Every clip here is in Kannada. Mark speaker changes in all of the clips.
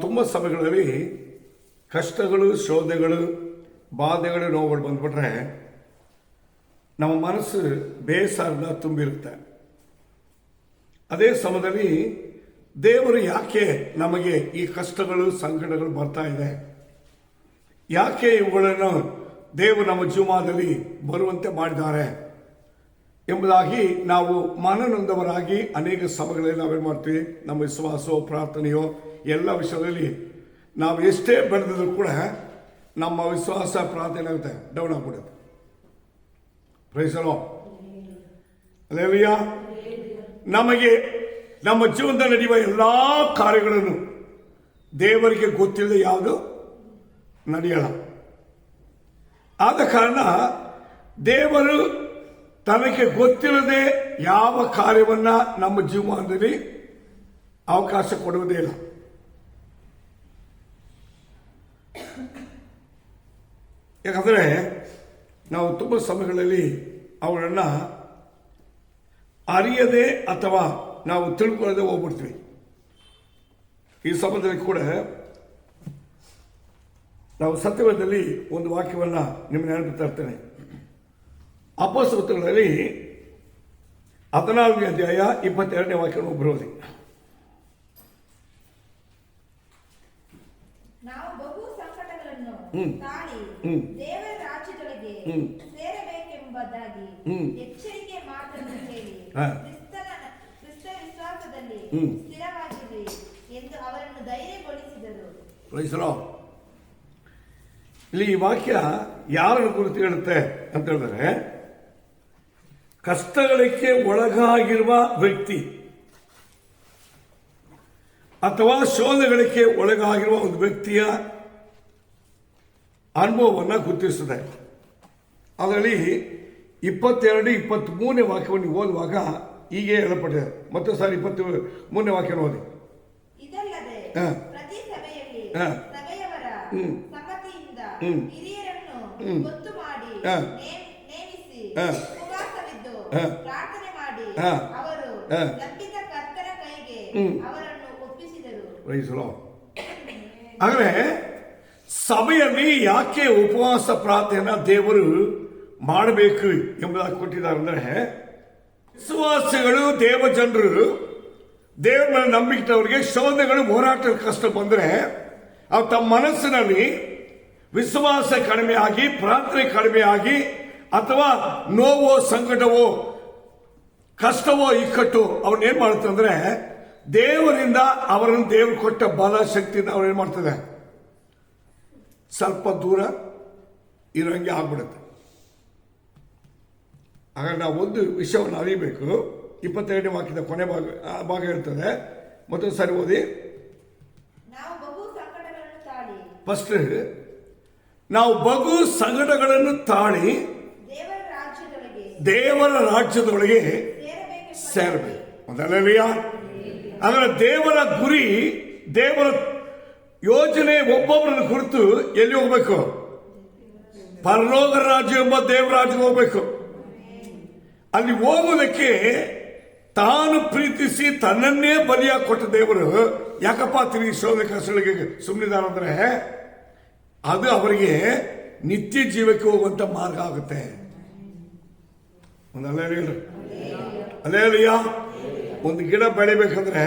Speaker 1: ತುಂಬ ಸಮಯಗಳಲ್ಲಿ ಕಷ್ಟಗಳು, ಶೋಧೆಗಳು, ಬಾಧೆಗಳು, ನೋವುಗಳು ಬಂದುಬಿಟ್ರೆ ನಮ್ಮ ಮನಸ್ಸು ಬೇಸರದ ತುಂಬಿರುತ್ತೆ. ಅದೇ ಸಮಯದಲ್ಲಿ ದೇವರು ಯಾಕೆ ನಮಗೆ ಈ ಕಷ್ಟಗಳು, ಸಂಕಟಗಳು ಬರ್ತಾ ಇದೆ? ಯಾಕೆ ಇವುಗಳನ್ನು ದೇವರು ನಮ್ಮ ಜೀವನದಲ್ಲಿ ಬರುವಂತೆ ಮಾಡಿದ್ದಾರೆ ಎಂಬುದಾಗಿ ನಾವು ಮನನೊಂದವರಾಗಿ ಅನೇಕ ಸಭೆಗಳಲ್ಲಿ ನಾವೇನು ಮಾಡ್ತೀವಿ? ನಮ್ಮ ವಿಶ್ವಾಸವೋ ಪ್ರಾರ್ಥನೆಯೋ ಎಲ್ಲ ವಿಷಯದಲ್ಲಿ ನಾವು ಎಷ್ಟೇ ಬೆಳೆದಿದ್ರು ಕೂಡ ನಮ್ಮ ವಿಶ್ವಾಸ ಪ್ರಾರ್ಥನೆ ಆಗುತ್ತೆ ಡೌನ್ ಆಗ್ಬಿಡುತ್ತೆ. ಪ್ರೈಸಲೋ ಅಲ್ಲೇಲಯ್ಯ ನಮಗೆ ನಮ್ಮ ಜೀವನದಲ್ಲಿ ನಡೆಯುವ ಎಲ್ಲ ಕಾರ್ಯಗಳನ್ನು ದೇವರಿಗೆ ಗೊತ್ತಿಲ್ಲದೆ ಯಾವುದು ನಡೆಯಲ್ಲ. ಆದ ಕಾರಣ ದೇವರು ತನಗೆ ಗೊತ್ತಿಲ್ಲದೆ ಯಾವ ಕಾರ್ಯವನ್ನ ನಮ್ಮ ಜೀವನದಲ್ಲಿ ಅವಕಾಶ ಕೊಡುವುದೇ ಇಲ್ಲ. ಯಾಕಂದರೆ ನಾವು ತುಂಬ ಸಮಯಗಳಲ್ಲಿ ಅವರನ್ನು ಅರಿಯದೆ ಅಥವಾ ನಾವು ತಿಳ್ಕೊಳ್ಳದೆ ಹೋಗ್ಬಿಡ್ತೀವಿ. ಈ ಸಂಬಂಧದಲ್ಲಿ ಕೂಡ ನಾವು ಸತ್ಯವೇದದಲ್ಲಿ ಒಂದು ವಾಕ್ಯವನ್ನು ನಿಮ್ಮ ನೆನಪು ತರ್ತೇನೆ ಅಪಸ್ವತಗಳಲ್ಲಿ ಹದಿನಾಲ್ಕನೇ ಅಧ್ಯಾಯ ಇಪ್ಪತ್ತೆರಡನೇ ವಾಕ್ಯವನ್ನು ಬರೋದಿ
Speaker 2: ನಾವು ದೇವರ ರಾಜ್ಯದೊಳಗೆ
Speaker 1: ಹ್ಮ್.
Speaker 2: ಸೇರಬೇಕೆಂಬುದಾಗಿ
Speaker 1: ಹ್ಮ್.
Speaker 2: ಎಚ್ಚರಿಕೆ ಮಾತನ್ನು ಹೇಳಿ ಕ್ರಿಸ್ತನ ಕ್ರಿಸ್ತ ವಿಶ್ವಾಸದಲ್ಲಿ
Speaker 1: ಹ್ಮ್.
Speaker 2: ಸ್ಥಿರವಾಗಿರಿ ಎಂದು ಅವರನ್ನು ಧೈರ್ಯಗೊಳಿಸಿದರು
Speaker 1: ವಹಿಸಲೋ ಇಲ್ಲಿ ಈ ವಾಕ್ಯ ಯಾರನ್ನು ಕುರಿತು ಹೇಳುತ್ತೆ ಅಂತ ಹೇಳಿದ್ರೆ ಕಷ್ಟಗಳಿಗೆ ಒಳಗಾಗಿರುವ ವ್ಯಕ್ತಿ ಅಥವಾ ಶೋಧಗಳಿಗೆ ಒಳಗಾಗಿರುವ ಒಂದು ವ್ಯಕ್ತಿಯ ಅನುಭವವನ್ನು ಗುರುತಿಸುತ್ತದೆ ಅದರಲ್ಲಿ ಇಪ್ಪತ್ತೆರಡು ಇಪ್ಪತ್ತ್ ಮೂರನೇ ವಾಕ್ಯವನ್ನು ಓದುವಾಗ ಹೀಗೆ ಹೇಳಪಟ್ಟಿದೆ ಮತ್ತೆ ಸಾರಿ ಇಪ್ಪತ್ತು ಮೂರನೇ ವಾಕ್ಯ ಓದಿ ಹಾಂ
Speaker 2: ಪ್ರತಿ
Speaker 1: ಹ್ಞೂ
Speaker 2: ಹ್ಞೂ
Speaker 1: ಹ್ಮ್. ಹಾಂ ಹಾ. ಹಾ. ಹಾ. ಹಾ.
Speaker 2: ಹಾ. ಒಪ್ಪಿಸಿದರು
Speaker 1: ಪ್ರೈಸಲೋ ಆದರೆ ಸಭೆಯಲ್ಲಿ ಯಾಕೆ ಉಪವಾಸ ಪ್ರಾರ್ಥನೆಯನ್ನ ದೇವರು ಮಾಡಬೇಕು ಎಂಬುದಾಗಿ ಕೊಟ್ಟಿದ್ದಾರೆ ಅಂದರೆ, ವಿಶ್ವಾಸಗಳು ದೇವ ಜನರು ದೇವರ ಮೇಲೆ ನಂಬಿಕೆಯವರಿಗೆ ಶೋಧನೆಗಳು ಹೋರಾಟ ಕಷ್ಟ ಬಂದರೆ, ಅವ್ರು ತಮ್ಮ ಮನಸ್ಸಿನಲ್ಲಿ ವಿಶ್ವಾಸ ಕಡಿಮೆ ಆಗಿ ಪ್ರಾರ್ಥನೆ ಕಡಿಮೆ ಆಗಿ ಅಥವಾ ನೋವೋ, ಸಂಕಟವೋ, ಕಷ್ಟವೋ ಇಕ್ಕಟ್ಟು, ಅವ್ರನ್ನ ಏನ್ ಮಾಡುತ್ತಂದ್ರೆ ದೇವರಿಂದ ಅವರನ್ನು ದೇವರು ಕೊಟ್ಟ ಬಲ ಶಕ್ತಿಯಿಂದ ಅವ್ರು ಏನ್ ಮಾಡ್ತದೆ ಸ್ವಲ್ಪ ದೂರ ಇರೋಂಗೆ ಆಗ್ಬಿಡುತ್ತೆ. ಹಾಗಾಗಿ ನಾವು ಒಂದು ವಿಷಯವನ್ನು ಅರಿಬೇಕು. ಇಪ್ಪತ್ತೆರಡನೇ ವಾಕ್ಯದ ಕೊನೆ ಭಾಗ ಭಾಗ ಇರ್ತದೆ. ಮತ್ತೊಂದು ಸರಿ ಓದಿ.
Speaker 2: ಬಹು
Speaker 1: ಫಸ್ಟ್ ನಾವು ಬಗು ಸಂಕಟಗಳನ್ನು ತಾಳಿ
Speaker 2: ದೇವರ ರಾಜ್ಯದೊಳಗೆ.
Speaker 1: ಸೇರಬೇಕು. ಮೊದಲನೆಯ ಅದರ ದೇವರ ಗುರಿ ದೇವರ ಯೋಜನೆ ಒಬ್ಬೊಬ್ಬರನ್ನು ಕುರಿತು ಎಲ್ಲಿ ಹೋಗ್ಬೇಕು? ಪರಲೋಕ ರಾಜ್ಯ ಎಂಬ ದೇವರ ಹೋಗ್ಬೇಕು. ಅಲ್ಲಿ ಹೋಗುವುದಕ್ಕೆ ತಾನು ಪ್ರೀತಿಸಿ ತನ್ನನ್ನೇ ಬಲಿಯಾಗಿ ಕೊಟ್ಟ ದೇವರು ಯಾಕಪ್ಪ ತಿರುಗಿ ಶೋಧ ಕಸಳಿಗೆ ಸುಮ್ಮನಿದಾರಂದ್ರೆ ಅದು ಅವರಿಗೆ ನಿತ್ಯ ಜೀವಕ್ಕೆ ಹೋಗುವಂತ ಮಾರ್ಗ ಆಗುತ್ತೆ. ಒಂದಲ್ಲ ಅಲ್ಲೇ ಅಲ್ಲೇಲಿಯ ಒಂದು ಗಿಡ ಬೆಳಿಬೇಕಂದ್ರೆ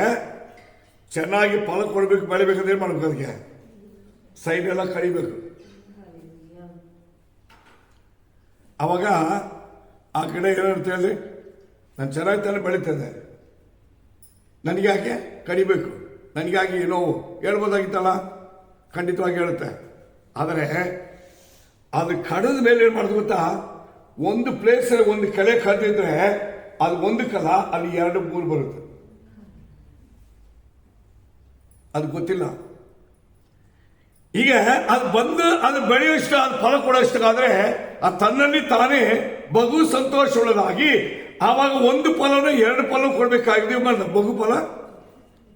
Speaker 1: ಚೆನ್ನಾಗಿ ಫಲ ಕೊಡಬೇಕು ಬೆಳಿಬೇಕಂದ್ರೆ ಏನು ಮಾಡಬೇಕು ಅದಕ್ಕೆ? ಸೈಡ್ ಎಲ್ಲ ಕಡಿಬೇಕು ಅವಾಗ ಆ ಗಿಡ ಏನಂತ ಹೇಳಿ, ನಾನು ಚೆನ್ನಾಗಿ ತಾನೆ ಬೆಳೀತದೆ ನನಗೆ ಯಾಕೆ? ಕಡಿಬೇಕು. ನನಗಾಗಿ ನೋವು. ಹೇಳ್ಬೋದಾಗಿತ್ತಲ್ಲ? ಖಂಡಿತವಾಗಿ ಹೇಳುತ್ತೆ. ಆದರೆ, ಅದು ಕಡದ ಮೇಲೆ ಏನು ಮಾಡೋದು ಗೊತ್ತಾ? ಒಂದು ಪ್ಲೇಸಲ್ಲಿ ಒಂದು ಕಲೆ ಕಳೆದಿದ್ರೆ, ಅದು ಒಂದು ಕಲ, ಅಲ್ಲಿ ಎರಡು ಮೂರು ಬರುತ್ತೆ. ಅದು ಗೊತ್ತಿಲ್ಲ. ಈಗ ಅದು ಬಂದು ಅದು ಬೆಳೆಯುವಷ್ಟು ಅದು ಫಲ ಕೊಡೋಷ್ಟಾದ್ರೆ ಅದು ತನ್ನಲ್ಲಿ ತಾನೇ ಬಹು ಸಂತೋಷವುಳ್ಳದಾಗಿ ಆವಾಗ ಒಂದು ಫಲನ ಎರಡು ಫಲ ಕೊಡಬೇಕಾಗಿದೆ ಬಹು ಫಲ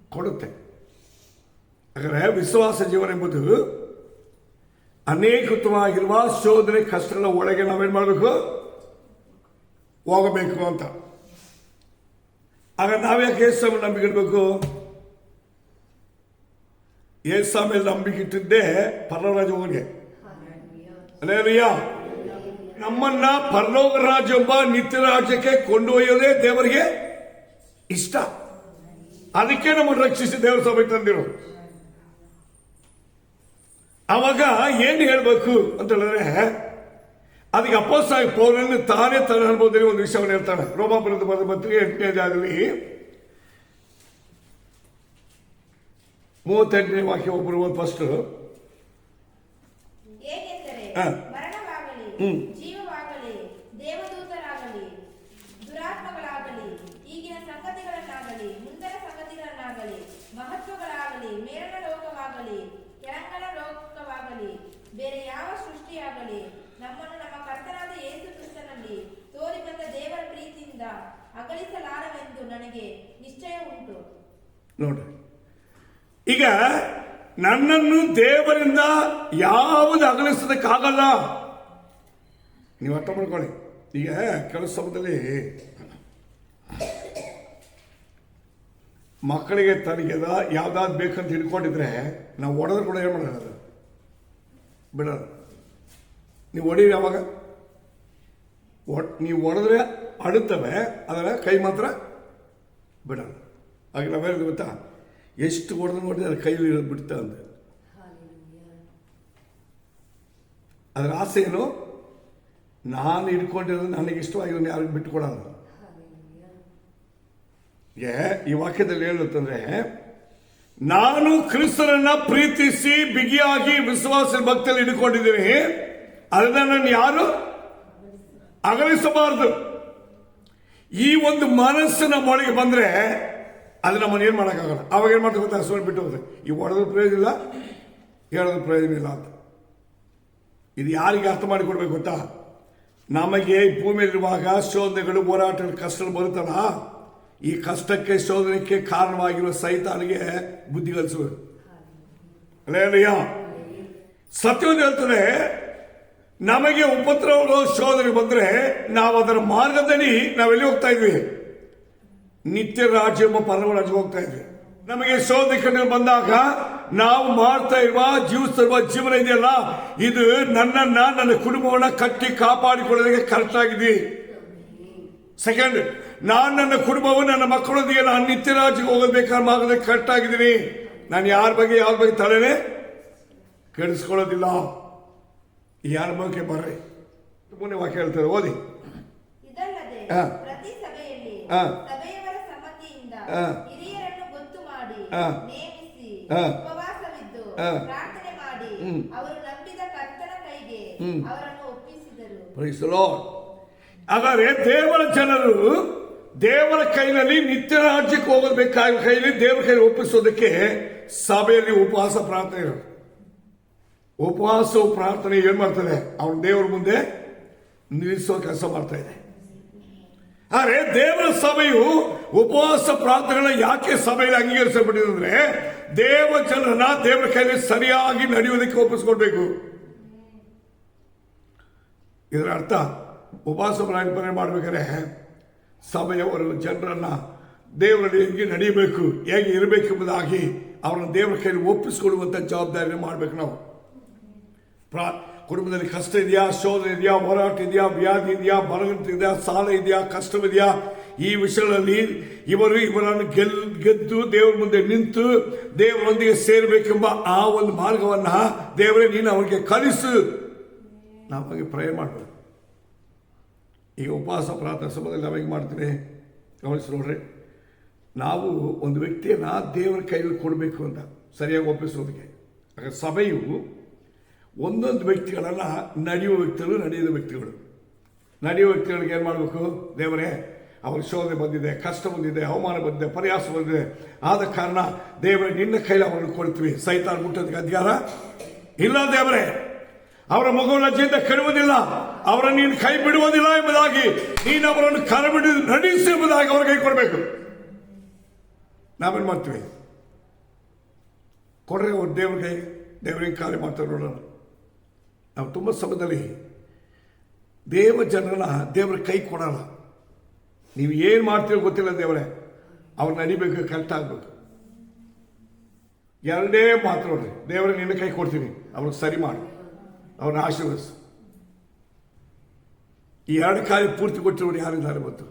Speaker 1: ಕೊಡುತ್ತೆ. ಹಾಗಾದ್ರೆ ವಿಶ್ವಾಸ ಜೀವನ ಎಂಬುದು ಅನೇಕವಾಗಿರುವ ಶೋಧನೆ ಕಷ್ಟಗಳ ಒಳಗೆ ನಾವೇನ್ ಮಾಡಬೇಕು? ಹೋಗಬೇಕು ಅಂತ. ಆಗ ನಾವ್ಯಾಕೆ ನಂಬಿಕೆ ಇಡಬೇಕು ಏಸ ಮೇಲೆ ನಂಬಿಕೆ ಇಟ್ಟಿದ್ದೇ ಪರಲೋಕ ಹೋಗಿ ಅಲ್ಲೇಲಯ್ಯ ನಮ್ಮನ್ನ ಪರಲೋಕ ರಾಜ ಎಂಬ ನಿತ್ಯ ರಾಜ್ಯಕ್ಕೆ ಕೊಂಡೊಯ್ಯೋದೇ ದೇವರಿಗೆ ಇಷ್ಟ. ಅದಕ್ಕೆ ನಮ್ಮನ್ನು ರಕ್ಷಿಸಿ ದೇವರ ಸಭೆ ತಂದಿರು. ಅವಾಗ ಏನು ಹೇಳಬೇಕು ಅಂತ ಹೇಳಿದ್ರೆ, ಅದಕ್ಕೆ ಅಪ್ಪಸ್ತಾಗಿ ಪೌರನ್ನು ತಾನೇ ತನ್ನ ಅನುಭವದಲ್ಲಿ ಒಂದು ವಿಷಯವನ್ನು ಹೇಳ್ತಾನೆ. ರೋಮಾಪುರದ ಬರೆದ ಪತ್ರಿಕೆ ಎಂಟನೇ ಜಾಗದಲ್ಲಿ ಮೂವತ್ತೆಂಟನೇ ವಾಕ್ಯ ಒಬ್ಬರು ಫಸ್ಟ್
Speaker 2: ಏಕೆಂದರೆ ಮರಣವಾಗಲಿ ಜೀವವಾಗಲಿ ದೇವದೂತರಾಗಲಿ ದುರಾತ್ಮಗಳಾಗಲಿ ಈಗಿನ ಸಂಗತಿಗಳನ್ನಾಗಲಿ ಮುಂದಿನ ಸಂಗತಿಗಳನ್ನಾಗಲಿ ಮಹತ್ವಗಳಾಗಲಿ ಮೇಲನ ಲೋಕವಾಗಲಿ ಲೋಕವಾಗಲಿ ಬೇರೆ ಯಾವ ಸೃಷ್ಟಿಯಾಗಲಿ ನಮ್ಮನ್ನು ನಮ್ಮ ಕರ್ತನಾದ ಯೇಸು ಕ್ರಿಸ್ತನಲ್ಲಿ ತೋರಿ ಬಂದ ದೇವರ ಪ್ರೀತಿಯಿಂದ ಅಗಲಿಸಲಾರವೆಂದು ನನಗೆ ನಿಶ್ಚಯ ಉಂಟು.
Speaker 1: ನೋಡ್ರಿ ಈಗ ನನ್ನನ್ನು ದೇವರಿಂದ ಯಾವುದು ಅಗಲಿಸೋದಕ್ಕಾಗಲ್ಲ. ನೀವು ಅರ್ಥ ಮಾಡ್ಕೊಳ್ಳಿ. ಈಗ ಕೆಲವು ಸಮಯದಲ್ಲಿ ಮಕ್ಕಳಿಗೆ ತನಗೆ ಯಾವ್ದಾದ್ರು ಬೇಕಂತ ಹಿಡ್ಕೊಂಡಿದ್ರೆ ನಾವು ಒಡೆದ್ರೆ ಕೂಡ ಏನು ಮಾಡೋದು ಬಿಡೋದು. ನೀವು ಹೊಡೀರಿ ಯಾವಾಗ? ನೀವು ಒಡೆದ್ರೆ ಅಡುತ್ತವೆ ಅದರ ಕೈ ಮಾತ್ರ ಬಿಡೋದು. ಹಾಗೆ ನಾವೇನು ಗೊತ್ತಾ? ಎಷ್ಟು ಹೊಡೆದು ನೋಡಿದ್ರೆ ಅದ್ರ ಕೈಲಿ ಬಿಡ್ತಾ ಅಂದೆ. ಅದರ ಆಸೆ ಏನು? ನಾನು ಹಿಡ್ಕೊಂಡಿರೋದು ನನಗೆ ಇಷ್ಟವಾಗಿರೋ ಯಾರಿಗೂ ಬಿಟ್ಟುಕೊಡಲ್ಲ. ಏ ಈ ವಾಕ್ಯದಲ್ಲಿ ಹೇಳುತ್ತಂದ್ರೆ ನಾನು ಕ್ರಿಸ್ತನನ್ನ ಪ್ರೀತಿಸಿ ಬಿಗಿಯಾಗಿ ವಿಶ್ವಾಸ ಭಕ್ತಿಯಲ್ಲಿ ಹಿಡ್ಕೊಂಡಿದ್ದೀನಿ. ಅದನ್ನ ನಾನು ಯಾರು? ಅಗಲಿಸಬಾರದು. ಈ ಒಂದು ಮನಸ್ಸು ನಮ್ಮ ಒಳಗೆ ಬಂದ್ರೆ ಅದು ನಮ್ಮನ್ನು ಏನು ಮಾಡೋಕ್ಕಾಗಲ್ಲ. ಅವಾಗ ಏನು ಮಾಡ್ತಾ ಗೊತ್ತಾ? ಹಸುವನ್ನು ಬಿಟ್ಟು ಹೋಗುತ್ತೆ ಈ ಹೊಡೆದ್ರ ಪ್ರಯೋಜನ ಇಲ್ಲ ಹೇಳೋದ್ರ ಪ್ರಯೋಜನ ಇಲ್ಲ ಅಂತ. ಇದು ಯಾರಿಗೆ ಅರ್ಥ ಮಾಡಿಕೊಡ್ಬೇಕು ಗೊತ್ತಾ? ನಮಗೆ ಭೂಮಿಯಲ್ಲಿರುವಾಗ ಶೋಧನೆಗಳು, ಹೋರಾಟಗಳು ಕಷ್ಟ ಬರುತ್ತಲ್ಲ? ಈ ಕಷ್ಟಕ್ಕೆ, ಶೋಧನೆಗೆ ಕಾರಣವಾಗಿರುವ ಸೈತಾನಿಗೆ ಬುದ್ಧಿ ಕಲಿಸಬೇಕು ಅಲ್ಲೇ ಸತ್ಯವನ್ನು ಹೇಳ್ತದೆ, ನಮಗೆ ಉಪದ್ರವಗಳು ಶೋಧನೆ ಬಂದ್ರೆ ನಾವು ಅದರ ಮಾರ್ಗದಲ್ಲಿ ನಾವೆಲ್ಲಿ ಹೋಗ್ತಾ ಇದ್ವಿ? ನಿತ್ಯ ರಾಜ್ಯ ಎಂಬ ಹೋಗ್ತಾ ಇದೆ ನಮಗೆ ಶೋಧನೆ ಬಂದಾಗ ನಾವು ಮಾಡ್ತಾ ಇರುವ ಜೀವಿಸ್ತಿರುವ ಜೀವನ ಇದೆಯಲ್ಲ? ಇದು ನನ್ನನ್ನ ನನ್ನ ಕುಟುಂಬವನ್ನ ಕಟ್ಟಿ ಕಾಪಾಡಿಕೊಳ್ಳೋದಕ್ಕೆ ಕರೆಕ್ಟ್ ಆಗಿದೆ. ಸೆಕೆಂಡ್ ನಾನು ನನ್ನ ಕುಟುಂಬವು ನನ್ನ ಮಕ್ಕಳೊಂದಿಗೆ ನಾನು ನಿತ್ಯ ರಾಜ್ಯಕ್ಕೆ ಹೋಗಬೇಕಾದ ಮಾರ್ಗದಲ್ಲಿ ಕರೆಕ್ಟ್ ಆಗಿದ್ದೀನಿ. ನಾನು ಯಾರ ಬಗ್ಗೆ ಯಾವ ಬಗ್ಗೆ ತಲೆನೇ ಕೆಡಿಸ್ಕೊಳ್ಳೋದಿಲ್ಲ. ಈ ಬಗ್ಗೆ ಬರ್ರಿ. ಮುಂದೆ ವಾಕ್ಯ ಹೇಳ್ತಾರೆ ಓದಿ. ಹಾಂ. ಹಾ.
Speaker 2: ಹಿರಿಯರನ್ನು ಗೊತ್ತು ಮಾಡಿ. ನೇಮಿಸಿ ಉಪವಾಸವಿದ್ದು ಪ್ರಾರ್ಥನೆ ಮಾಡಿ ಅವರು ನಂಬಿದ ಕರ್ತನ ಕೈಗೆ ಅವರನ್ನು ಒಪ್ಪಿಸಿದರು.
Speaker 1: ಹಾಗಾದ್ರೆ ದೇವರ ಜನರು ದೇವರ ಕೈನಲ್ಲಿ ನಿತ್ಯ ರಾಜ್ಯಕ್ಕೆ ಹೋಗಬೇಕಾದ ಕೈಲಿ ದೇವರ ಕೈಲಿ ಒಪ್ಪಿಸೋದಕ್ಕೆ ಸಭೆಯಲ್ಲಿ ಉಪವಾಸ ಪ್ರಾರ್ಥನೆ ಉಪವಾಸ ಪ್ರಾರ್ಥನೆ ಏನ್ ಮಾಡ್ತದೆ? ಅವನು ದೇವರ ಮುಂದೆ ನಿಲ್ಲಿಸೋ ಕೆಲಸ ಮಾಡ್ತಾ ಇದೆ. ಆದರೆ ದೇವರ ಸಭೆಯು ಉಪವಾಸ ಪ್ರಾರ್ಥನೆಗಳನ್ನ ಯಾಕೆ ಸಭೆಯಲ್ಲಿ ಅಂಗೀಕರಿಸಲ್ಪಟ್ಟಿದೆ ಅಂದ್ರೆ ದೇವ ಜನರನ್ನ ದೇವರ ಕೈಯಲ್ಲಿ ಸರಿಯಾಗಿ ನಡೆಯುವುದಕ್ಕೆ ಒಪ್ಪಿಸ್ಕೊಡ್ಬೇಕು. ಇದರ ಅರ್ಥ ಉಪವಾಸ ಪ್ರಾರ್ಥನೆ ಮಾಡ್ಬೇಕಾದ್ರೆ ಸಭೆಯವರು ಜನರನ್ನ ದೇವರಲ್ಲಿ ಹೆಂಗೆ ನಡೀಬೇಕು ಹೇಗೆ ಇರಬೇಕೆಂಬುದಾಗಿ ಅವರನ್ನು ದೇವರ ಕೈಯಲ್ಲಿ ಒಪ್ಪಿಸಿಕೊಡುವಂಥ ಜವಾಬ್ದಾರಿ ಮಾಡ್ಬೇಕು ನಾವು. ಪ್ರಾ ಕುಟುಂಬದಲ್ಲಿ ಕಷ್ಟ ಇದೆಯಾ? ಶೋಧನೆ ಇದೆಯಾ? ಹೋರಾಟ ಇದೆಯಾ? ವ್ಯಾಧಿ ಇದೆಯಾ? ಬರಗಂಟ ಇದೆಯಾ? ಸಾಲ ಇದೆಯಾ? ಕಷ್ಟವಿದೆಯಾ ಈ ವಿಷಯಗಳಲ್ಲಿ ಇವರು ಇವರನ್ನು ಗೆಲ್, ಗೆದ್ದು ದೇವರ ಮುಂದೆ ನಿಂತು ದೇವರೊಂದಿಗೆ ಸೇರಬೇಕೆಂಬ ಆ ಒಂದು ಮಾರ್ಗವನ್ನ ದೇವರೇ, ನೀನು ಅವರಿಗೆ ಕಲಿಸು. ನಾವು ಹಾಗೆ ಪ್ರೇ ಮಾಡಬೇಕು. ಈಗ ಉಪವಾಸ, ಪ್ರಾರ್ಥನೆ ಸಮಯದಲ್ಲಿ ನಾವು ಮಾಡ್ತೀನಿ ಮಾಡ್ತೀವಿ? ಗಮನಿಸಿ ನೋಡ್ರಿ. ನಾವು ಒಂದು ವ್ಯಕ್ತಿಯನ್ನು ದೇವರ ಕೈಯಲ್ಲಿ ಕೊಡಬೇಕು ಅಂತ, ಸರಿಯಾಗಿ ಒಪ್ಪಿಸೋದಕ್ಕೆ. ಸಭೆಯು ಒಂದೊಂದು ವ್ಯಕ್ತಿಗಳನ್ನ ನಡೆಯುವ ವ್ಯಕ್ತಿಗಳು, ನಡೆಯದ ವ್ಯಕ್ತಿಗಳು. ನಡೆಯುವ ವ್ಯಕ್ತಿಗಳಿಗೆ ಏನು ಮಾಡಬೇಕು? ದೇವರೇ, ಅವ್ರ ಶೋಧನೆ ಬಂದಿದೆ, ಕಷ್ಟ ಬಂದಿದೆ, ಅವಮಾನ ಬಂದಿದೆ ಪ್ರಯಾಸ ಬಂದಿದೆ. ಆದ ಕಾರಣ ದೇವರೇ, ನಿನ್ನ ಕೈಲಿ ಅವರನ್ನು ಕೊಡ್ತೀವಿ. ಸೈತಾನ್ ಮುಟ್ಟೋದಕ್ಕೆ ಅಧಿಕಾರ ಇಲ್ಲ ದೇವರೇ. ಅವರ ಮಗುವಿನ ಲಜ್ಜೆಯಿಂದ ಕೆಡುವುದಿಲ್ಲ ಅವರ ನೀನು ಕೈ ಬಿಡುವುದಿಲ್ಲ ಎಂಬುದಾಗಿ ನೀನು ಅವರನ್ನು ಕರಬಿಡಿ, ನಡೆಸಿ ಎಂಬುದಾಗಿ ಅವ್ರ ಕೈ ಕೊಡಬೇಕು. ನಾವೇನು ಮಾಡ್ತೀವಿ? ಕೊಡ್ರಿ ಅವ್ರ ದೇವ್ರ ಕೈ ದೇವ್ರಿಗೆ ಕಾರ್ಯ ಮಾಡ್ತಾರೆ ನೋಡೋಣ. ನಾವು ತುಂಬ ಸಮಯದಲ್ಲಿ ದೇವ ಜನರನ್ನ ದೇವರ ಕೈ ಕೊಡಲ್ಲ. ನೀವು ಏನು ಮಾಡ್ತೀರೋ ಗೊತ್ತಿಲ್ಲ ದೇವರೇ, ಅವ್ರನ್ನ ನಡಿಬೇಕು ಕರೆಕ್ಟ್ ಆಗ್ಬೇಕು. ಎರಡೇ ಮಾತು ನೋಡ್ರಿ, ದೇವರ, ನಿನ್ನ ಕೈ ಕೊಡ್ತೀನಿ ಅವ್ರಿಗೆ ಸರಿ ಮಾಡು ಅವ್ರನ್ನ ಆಶೀರ್ವದಿಸು. ಈ ಎರಡು ಕಾಲ ಪೂರ್ತಿ ಕೊಟ್ಟಿರೋರು ಯಾರಿದ್ದಾರೆ ಗೊತ್ತು?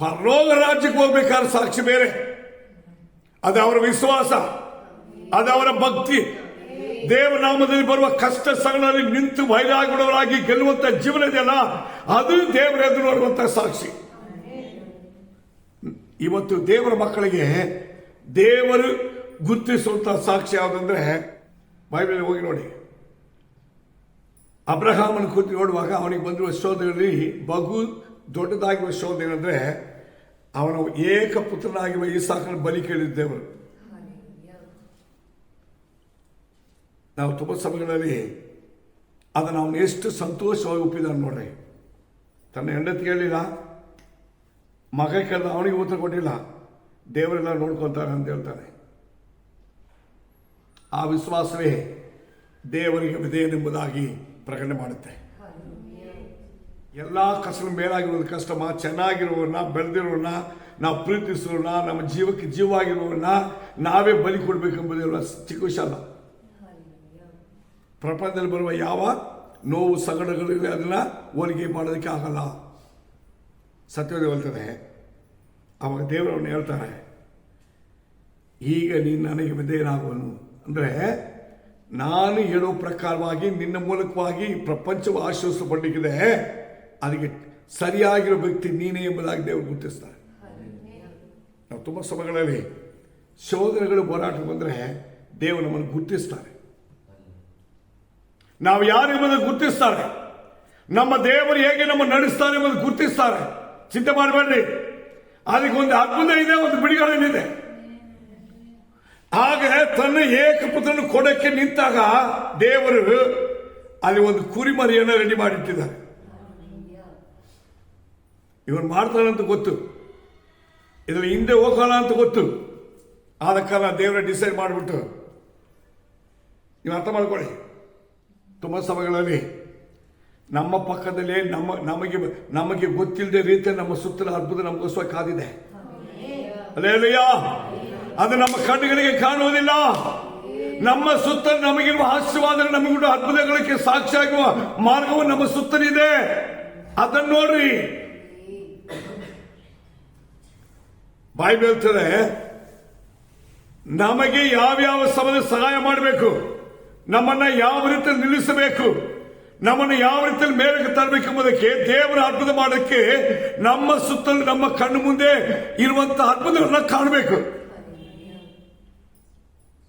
Speaker 1: ಪರಲೋಕ ರಾಜ್ಯಕ್ಕೆ ಹೋಗ್ಬೇಕಾದ್ರೆ ಸಾಕ್ಷಿ ಬೇರೆ. ಅದು ಅವರ ವಿಶ್ವಾಸ, ಅದು ಅವರ ಭಕ್ತಿ. ದೇವನಾಮದಲ್ಲಿ ಬರುವ ಕಷ್ಟ ಸಗಳಲ್ಲಿ ನಿಂತು ವೈರಾಗುಣವರಾಗಿ ಗೆಲ್ಲುವಂತ ಜೀವನ ಇದೆಯಲ್ಲ, ಅದು ದೇವರ ಎದುರು ನೋಡುವಂತ ಸಾಕ್ಷಿ. ಇವತ್ತು ದೇವರ ಮಕ್ಕಳಿಗೆ ದೇವರು ಗುರುತಿಸುವಂತ ಸಾಕ್ಷಿ ಯಾವುದಂದ್ರೆ ಬೈಬಲ್ ಹೋಗಿ ನೋಡಿ. ಅಬ್ರಹಾಮನ್ ಕೂತು ನೋಡುವಾಗ ಅವನಿಗೆ ಬಂದಿರುವ ಶೋಧನೆಯಲ್ಲಿ ಬಹು ದೊಡ್ಡದಾಗಿರುವ ಶೋಧ ಏನಂದ್ರೆ ಅವನ ಏಕಪುತ್ರನಾಗಿರುವ ಈಸಾಕನ ಬಲಿ ಕೇಳಿದ ದೇವರು ನಾವು ತುಂಬ ಸಮಯಗಳಲ್ಲಿ ಅದನ್ನು ಅವನು ಎಷ್ಟು ಸಂತೋಷವಾಗಿ ಒಪ್ಪಿದಾನೆ ನೋಡ್ರಿ. ತನ್ನ ಹೆಂಡತಿ ಹೇಳಿಲ್ಲ, ಮಗ ಕೇಳಿದ ಅವನಿಗೆ ಉತ್ತರ ಕೊಟ್ಟಿಲ್ಲ, ದೇವರೆಲ್ಲ ನೋಡ್ಕೊತಾರೆ ಅಂತ ಹೇಳ್ತಾನೆ ಆ ವಿಶ್ವಾಸವೇ ದೇವರಿಗೆ ವಿಧೇಯನೆಂಬುದಾಗಿ ಪ್ರಕಟಣೆ ಮಾಡುತ್ತೆ. ಎಲ್ಲ ಕಸಲ ಮೇಲಾಗಿರೋದು ಕಷ್ಟಮ ಚೆನ್ನಾಗಿರೋರನ್ನ ಬೆಳೆದಿರೋರನ್ನ ನಾವು ಪ್ರೀತಿಸೋರನ್ನ ನಮ್ಮ ಜೀವಕ್ಕೆ ಜೀವವಾಗಿರೋರನ್ನ ನಾವೇ ಬಲಿ ಕೊಡಬೇಕೆಂಬುದೆಲ್ಲ ಚಿಕ್ಕ ವಿಷಯ ಅಲ್ಲ. ಪ್ರಪಂಚದಲ್ಲಿ ಬರುವ ಯಾವ ನೋವು ಸಗಡಗಳಿವೆ ಅದನ್ನ ಹೋಲಿಕೆ ಮಾಡೋದಕ್ಕೆ ಆಗಲ್ಲ. ಸತ್ಯವೇ ಹೇಳ್ತದೆ ಅವಾಗ ದೇವರವನ್ನು ಹೇಳ್ತಾರೆ. ಈಗ ನೀನು ನನಗೆ ವಿಧೇಯನಾಗುವನು. ಅಂದರೆ ನಾನು ಹೇಳೋ ಪ್ರಕಾರವಾಗಿ ನಿನ್ನ ಮೂಲಕವಾಗಿ ಪ್ರಪಂಚವು ಆಶ್ವಾಸಪಟ್ಟಿದೆ ಅದಕ್ಕೆ ಸರಿಯಾಗಿರೋ ವ್ಯಕ್ತಿ ನೀನೇ ಎಂಬುದಾಗಿ ದೇವರು ಗುರುತಿಸ್ತಾರೆ. ನಾವು ತುಂಬ ಸಮಯಗಳಲ್ಲಿ ಶೋಧನೆಗಳು ಹೋರಾಟ ಬಂದರೆ ದೇವರು ನಮ್ಮನ್ನು ಗುರುತಿಸ್ತಾರೆ. ನಾವು ಯಾರು ಎಂಬುದನ್ನು ಗುರುತಿಸ್ತಾರೆ? ನಮ್ಮ ದೇವರು ಹೇಗೆ ನಮ್ಮ ನಡೆಸ್ತಾರೆ ಎಂಬುದು ಗುರುತಿಸ್ತಾರೆ. ಚಿಂತೆ ಮಾಡಬೇಡ್ರಿ ಅದಕ್ಕೆ ಒಂದು ಅದ್ಭುತ ಇದೆ, ಒಂದು ಬಿಡುಗಡೆ ಆಗ ತನ್ನ ಏಕಪುತ್ರನ ಕೊಡಕ್ಕೆ ನಿಂತಾಗ ದೇವರು ಅಲ್ಲಿ ಒಂದು ಕುರಿಮರಿಯನ್ನು ರೆಡಿ ಮಾಡಿಟ್ಟಿದ್ದಾರೆ. ಇವನು ಮಾಡ್ತಾನಂತ ಗೊತ್ತು. ಇದ್ರ ಹಿಂದೆ ಹೋಗೋಣ ಅಂತ ಗೊತ್ತು. ಆದ ಕಾರಣ ದೇವರ ಡಿಸೈಡ್ ಮಾಡಿಬಿಟ್ಟು ನೀವು ಅರ್ಥ ಮಾಡ್ಕೊಳ್ಳಿ. ತುಂಬ ಸಮಯಗಳಲ್ಲಿ ನಮ್ಮ ಪಕ್ಕದಲ್ಲೇ ನಮ್ಮ, ನಮಗೆ ನಮಗೆ ಗೊತ್ತಿಲ್ಲದೆ ರೀತಿ ನಮ್ಮ ಸುತ್ತಲ ಅದ್ಭುತ ನಮಗೋಸ್ಕರ ಕಾದಿದೆ. ಅಲ್ಲೇಲಯ್ಯ. ಅದು ನಮ್ಮ ಕಣ್ಣುಗಳಿಗೆ ಕಾಣುವುದಿಲ್ಲ. ನಮ್ಮ ಸುತ್ತ ನಮಗಿರುವ ಆಶೀರ್ವಾದ ನಮಗಿರುವ ಅದ್ಭುತಗಳಿಗೆ ಸಾಕ್ಷಿಯಾಗುವ ಮಾರ್ಗವು ನಮ್ಮ ಸುತ್ತಲಿದೆ. ಅದನ್ನು ನೋಡ್ರಿ. ಬಾಯಿ ಹೇಳ್ತಾರೆ ನಮಗೆ ಯಾವ್ಯಾವ ಸಮಯದಲ್ಲಿ ಸಹಾಯ ಮಾಡಬೇಕು? ನಮ್ಮನ್ನ ಯಾವ ರೀತಿಯಲ್ಲಿ ನಿಲ್ಲಿಸಬೇಕು? ನಮ್ಮನ್ನು ಯಾವ ರೀತಿಯಲ್ಲಿ ಮೇಲಕ್ಕೆ ತರಬೇಕು ಎಂಬುದಕ್ಕೆ ದೇವರ ಅದ್ಭುತ ಮಾಡೋಕ್ಕೆ ನಮ್ಮ ಸುತ್ತಲೂ, ನಮ್ಮ ಕಣ್ಣು ಮುಂದೆ ಇರುವಂತಹ ಅದ್ಭುತಗಳನ್ನ ಕಾಣಬೇಕು.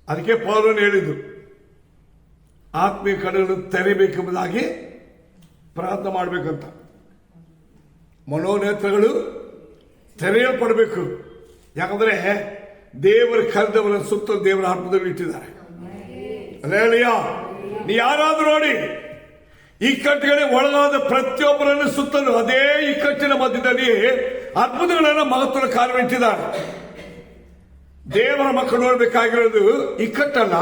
Speaker 1: ಅದಕ್ಕೆ ಪೌಲನು ಹೇಳಿದ್ದು, ಆತ್ಮೀಯ ಕಡೆಗಳನ್ನು ತೆರೆಯಬೇಕೆಂಬುದಾಗಿ ಪ್ರಾರ್ಥನೆ ಮಾಡಬೇಕಂತ ಮನೋನೇತ್ರಗಳು ತೆರೆಯಲ್ಪಡಬೇಕು. ಯಾಕಂದ್ರೆ ದೇವರ ಕರೆದವರ ಸುತ್ತ ದೇವರ ಅದ್ಭುತಗಳು ಇಟ್ಟಿದ್ದಾರೆ. ಅಲ್ಲೇಲಯ್ಯ ನೀ ಯಾರಾದ್ರೂ ನೋಡಿ ಇಕ್ಕಟ್ಟುಗಳಿಗೆ ಒಳಗಾದ ಪ್ರತಿಯೊಬ್ಬರನ್ನು ಸುತ್ತಲೂ ಅದೇ ಇಕ್ಕಟ್ಟಿನ ಮಧ್ಯದಲ್ಲಿ ಅದ್ಭುತಗಳನ್ನು ಮಹತ್ವದ ಕಾರ್ಯವಿಟ್ಟಿದ್ದಾರೆ ದೇವರ ಮಕ್ಕಳು ನೋಡಬೇಕಾಗಿರೋದು ಇಕ್ಕಟ್ಟಲ್ಲ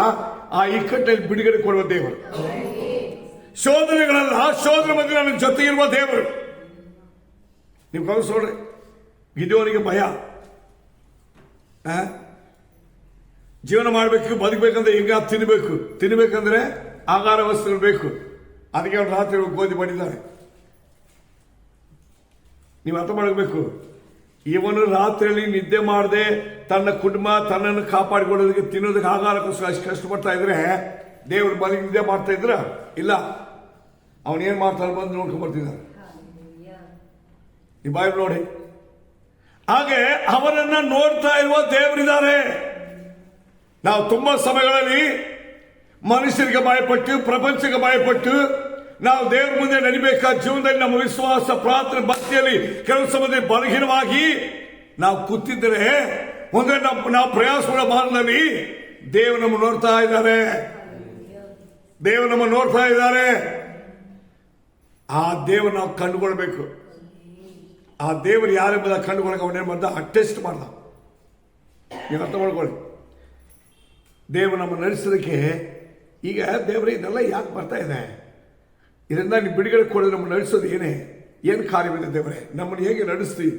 Speaker 1: ಆ ಇಕ್ಕಟ್ಟಲ್ಲಿ ಬಿಡುಗಡೆ ಕೊಡುವ ದೇವರು. ಶೋಧನೆಗಳಲ್ಲ, ಶೋಧನೆ ಮಧ್ಯೆ ನನ್ನ ಜೊತೆ ಇರುವ ದೇವರು. ನೀವು ಕನಸು ನೋಡ್ರಿ ಇದೇವರಿಗೆ ಭಯ? ಜೀವನ ಮಾಡಬೇಕು, ಬದುಕಬೇಕಂದ್ರೆ ಈಗ ತಿನ್ನಬೇಕು ತಿನ್ಬೇಕಂದ್ರೆ ಆಹಾರ ವಸ್ತುಗಳು ಬೇಕು. ಅದಕ್ಕೆ ಅವ್ರು ರಾತ್ರಿ ಹೋಗಿ ಗೋಧಿ ಮಾಡಿದ್ದಾರೆ ನೀವು ಅರ್ಥ ಮಾಡಬೇಕು ಇವನು ರಾತ್ರಿಯಲ್ಲಿ ನಿದ್ದೆ ಮಾಡದೆ ತನ್ನ ಕುಟುಂಬ ತನ್ನನ್ನು ಕಾಪಾಡಿಕೊಳ್ಳೋದಕ್ಕೆ ತಿನ್ನೋದಕ್ಕೆ ಆಹಾರಕ್ಕೋಸ್ಕರ ಅಷ್ಟು ಕಷ್ಟಪಡ್ತಾ ಇದ್ರೆ ದೇವರು ಬಲಿ ನಿದ್ದೆ ಮಾಡ್ತಾ ಇದ್ರ? ಇಲ್ಲ. ಅವನೇನ್ ಮಾಡ್ತಾನೆ ಬಂದು ನೋಡ್ಕೊಂಡು ಬರ್ತಿದ್ದಾನೆ. ಈ ಬಾಯಿ ನೋಡಿ. ಹಾಗೆ ಅವರನ್ನ ನೋಡ್ತಾ ಇರುವ ದೇವರಿದ್ದಾರೆ. ನಾವು ತುಂಬಾ ಸಮಯಗಳಲ್ಲಿ ಮನುಷ್ಯರಿಗೆ ಭಯಪಟ್ಟು, ಪ್ರಪಂಚಕ್ಕೆ ಭಯಪಟ್ಟು, ನಾವು ದೇವರ ಮುಂದೆ ನಡಿಬೇಕಾದ ಜೀವನದಲ್ಲಿ ನಮ್ಮ ವಿಶ್ವಾಸ, ಪ್ರಾರ್ಥನೆ, ಭಕ್ತಿಯಲ್ಲಿ ಕೆಲವು ಸಮಯದಲ್ಲಿ ಬಲಹೀನವಾಗಿ ನಾವು ಕೂತಿದ್ದರೆ ಮುಂದೆ ನಾವು ನಾವು ಪ್ರಯಾಸ ಮಾಡೋ ಮಾರ್ಗದಲ್ಲಿ ದೇವರು ನಮ್ಮ ನೋಡ್ತಾ ಇದ್ದಾರೆ. ದೇವ ನಮ್ಮ ನೋಡ್ತಾ ಇದ್ದಾರೆ. ಆ ದೇವ ನಾವು ಕಂಡುಕೊಳ್ಬೇಕು. ಆ ದೇವರು ಯಾರೆಂಬುದ ಕಂಡುಕೊಳ್ಳಕ್ಕೆ ಅವನೇನು ಮಾಡ್ದ ಅಟೆಸ್ಟ್ ಮಾಡ್ದ. ನೀವು ಅರ್ಥ ಮಾಡ್ಕೊಳ್ಳಿ. ದೇವರು ನಮ್ಮ ನಡೆಸೋದಕ್ಕೆ ಈಗ ದೇವರೇ ಇದೆಲ್ಲ ಯಾಕೆ ಬರ್ತಾ ಇದೆ? ಇದರಿಂದ ನೀವು ಬಿಡುಗಡೆ ಕೊಡೋದು ನಮ್ಮ ನಡೆಸೋದು ಏನೇ? ಏನು ಕಾರ್ಯವಿದೆ ದೇವರೇ? ನಮ್ಮನ್ನು ಹೇಗೆ ನಡೆಸ್ತೀವಿ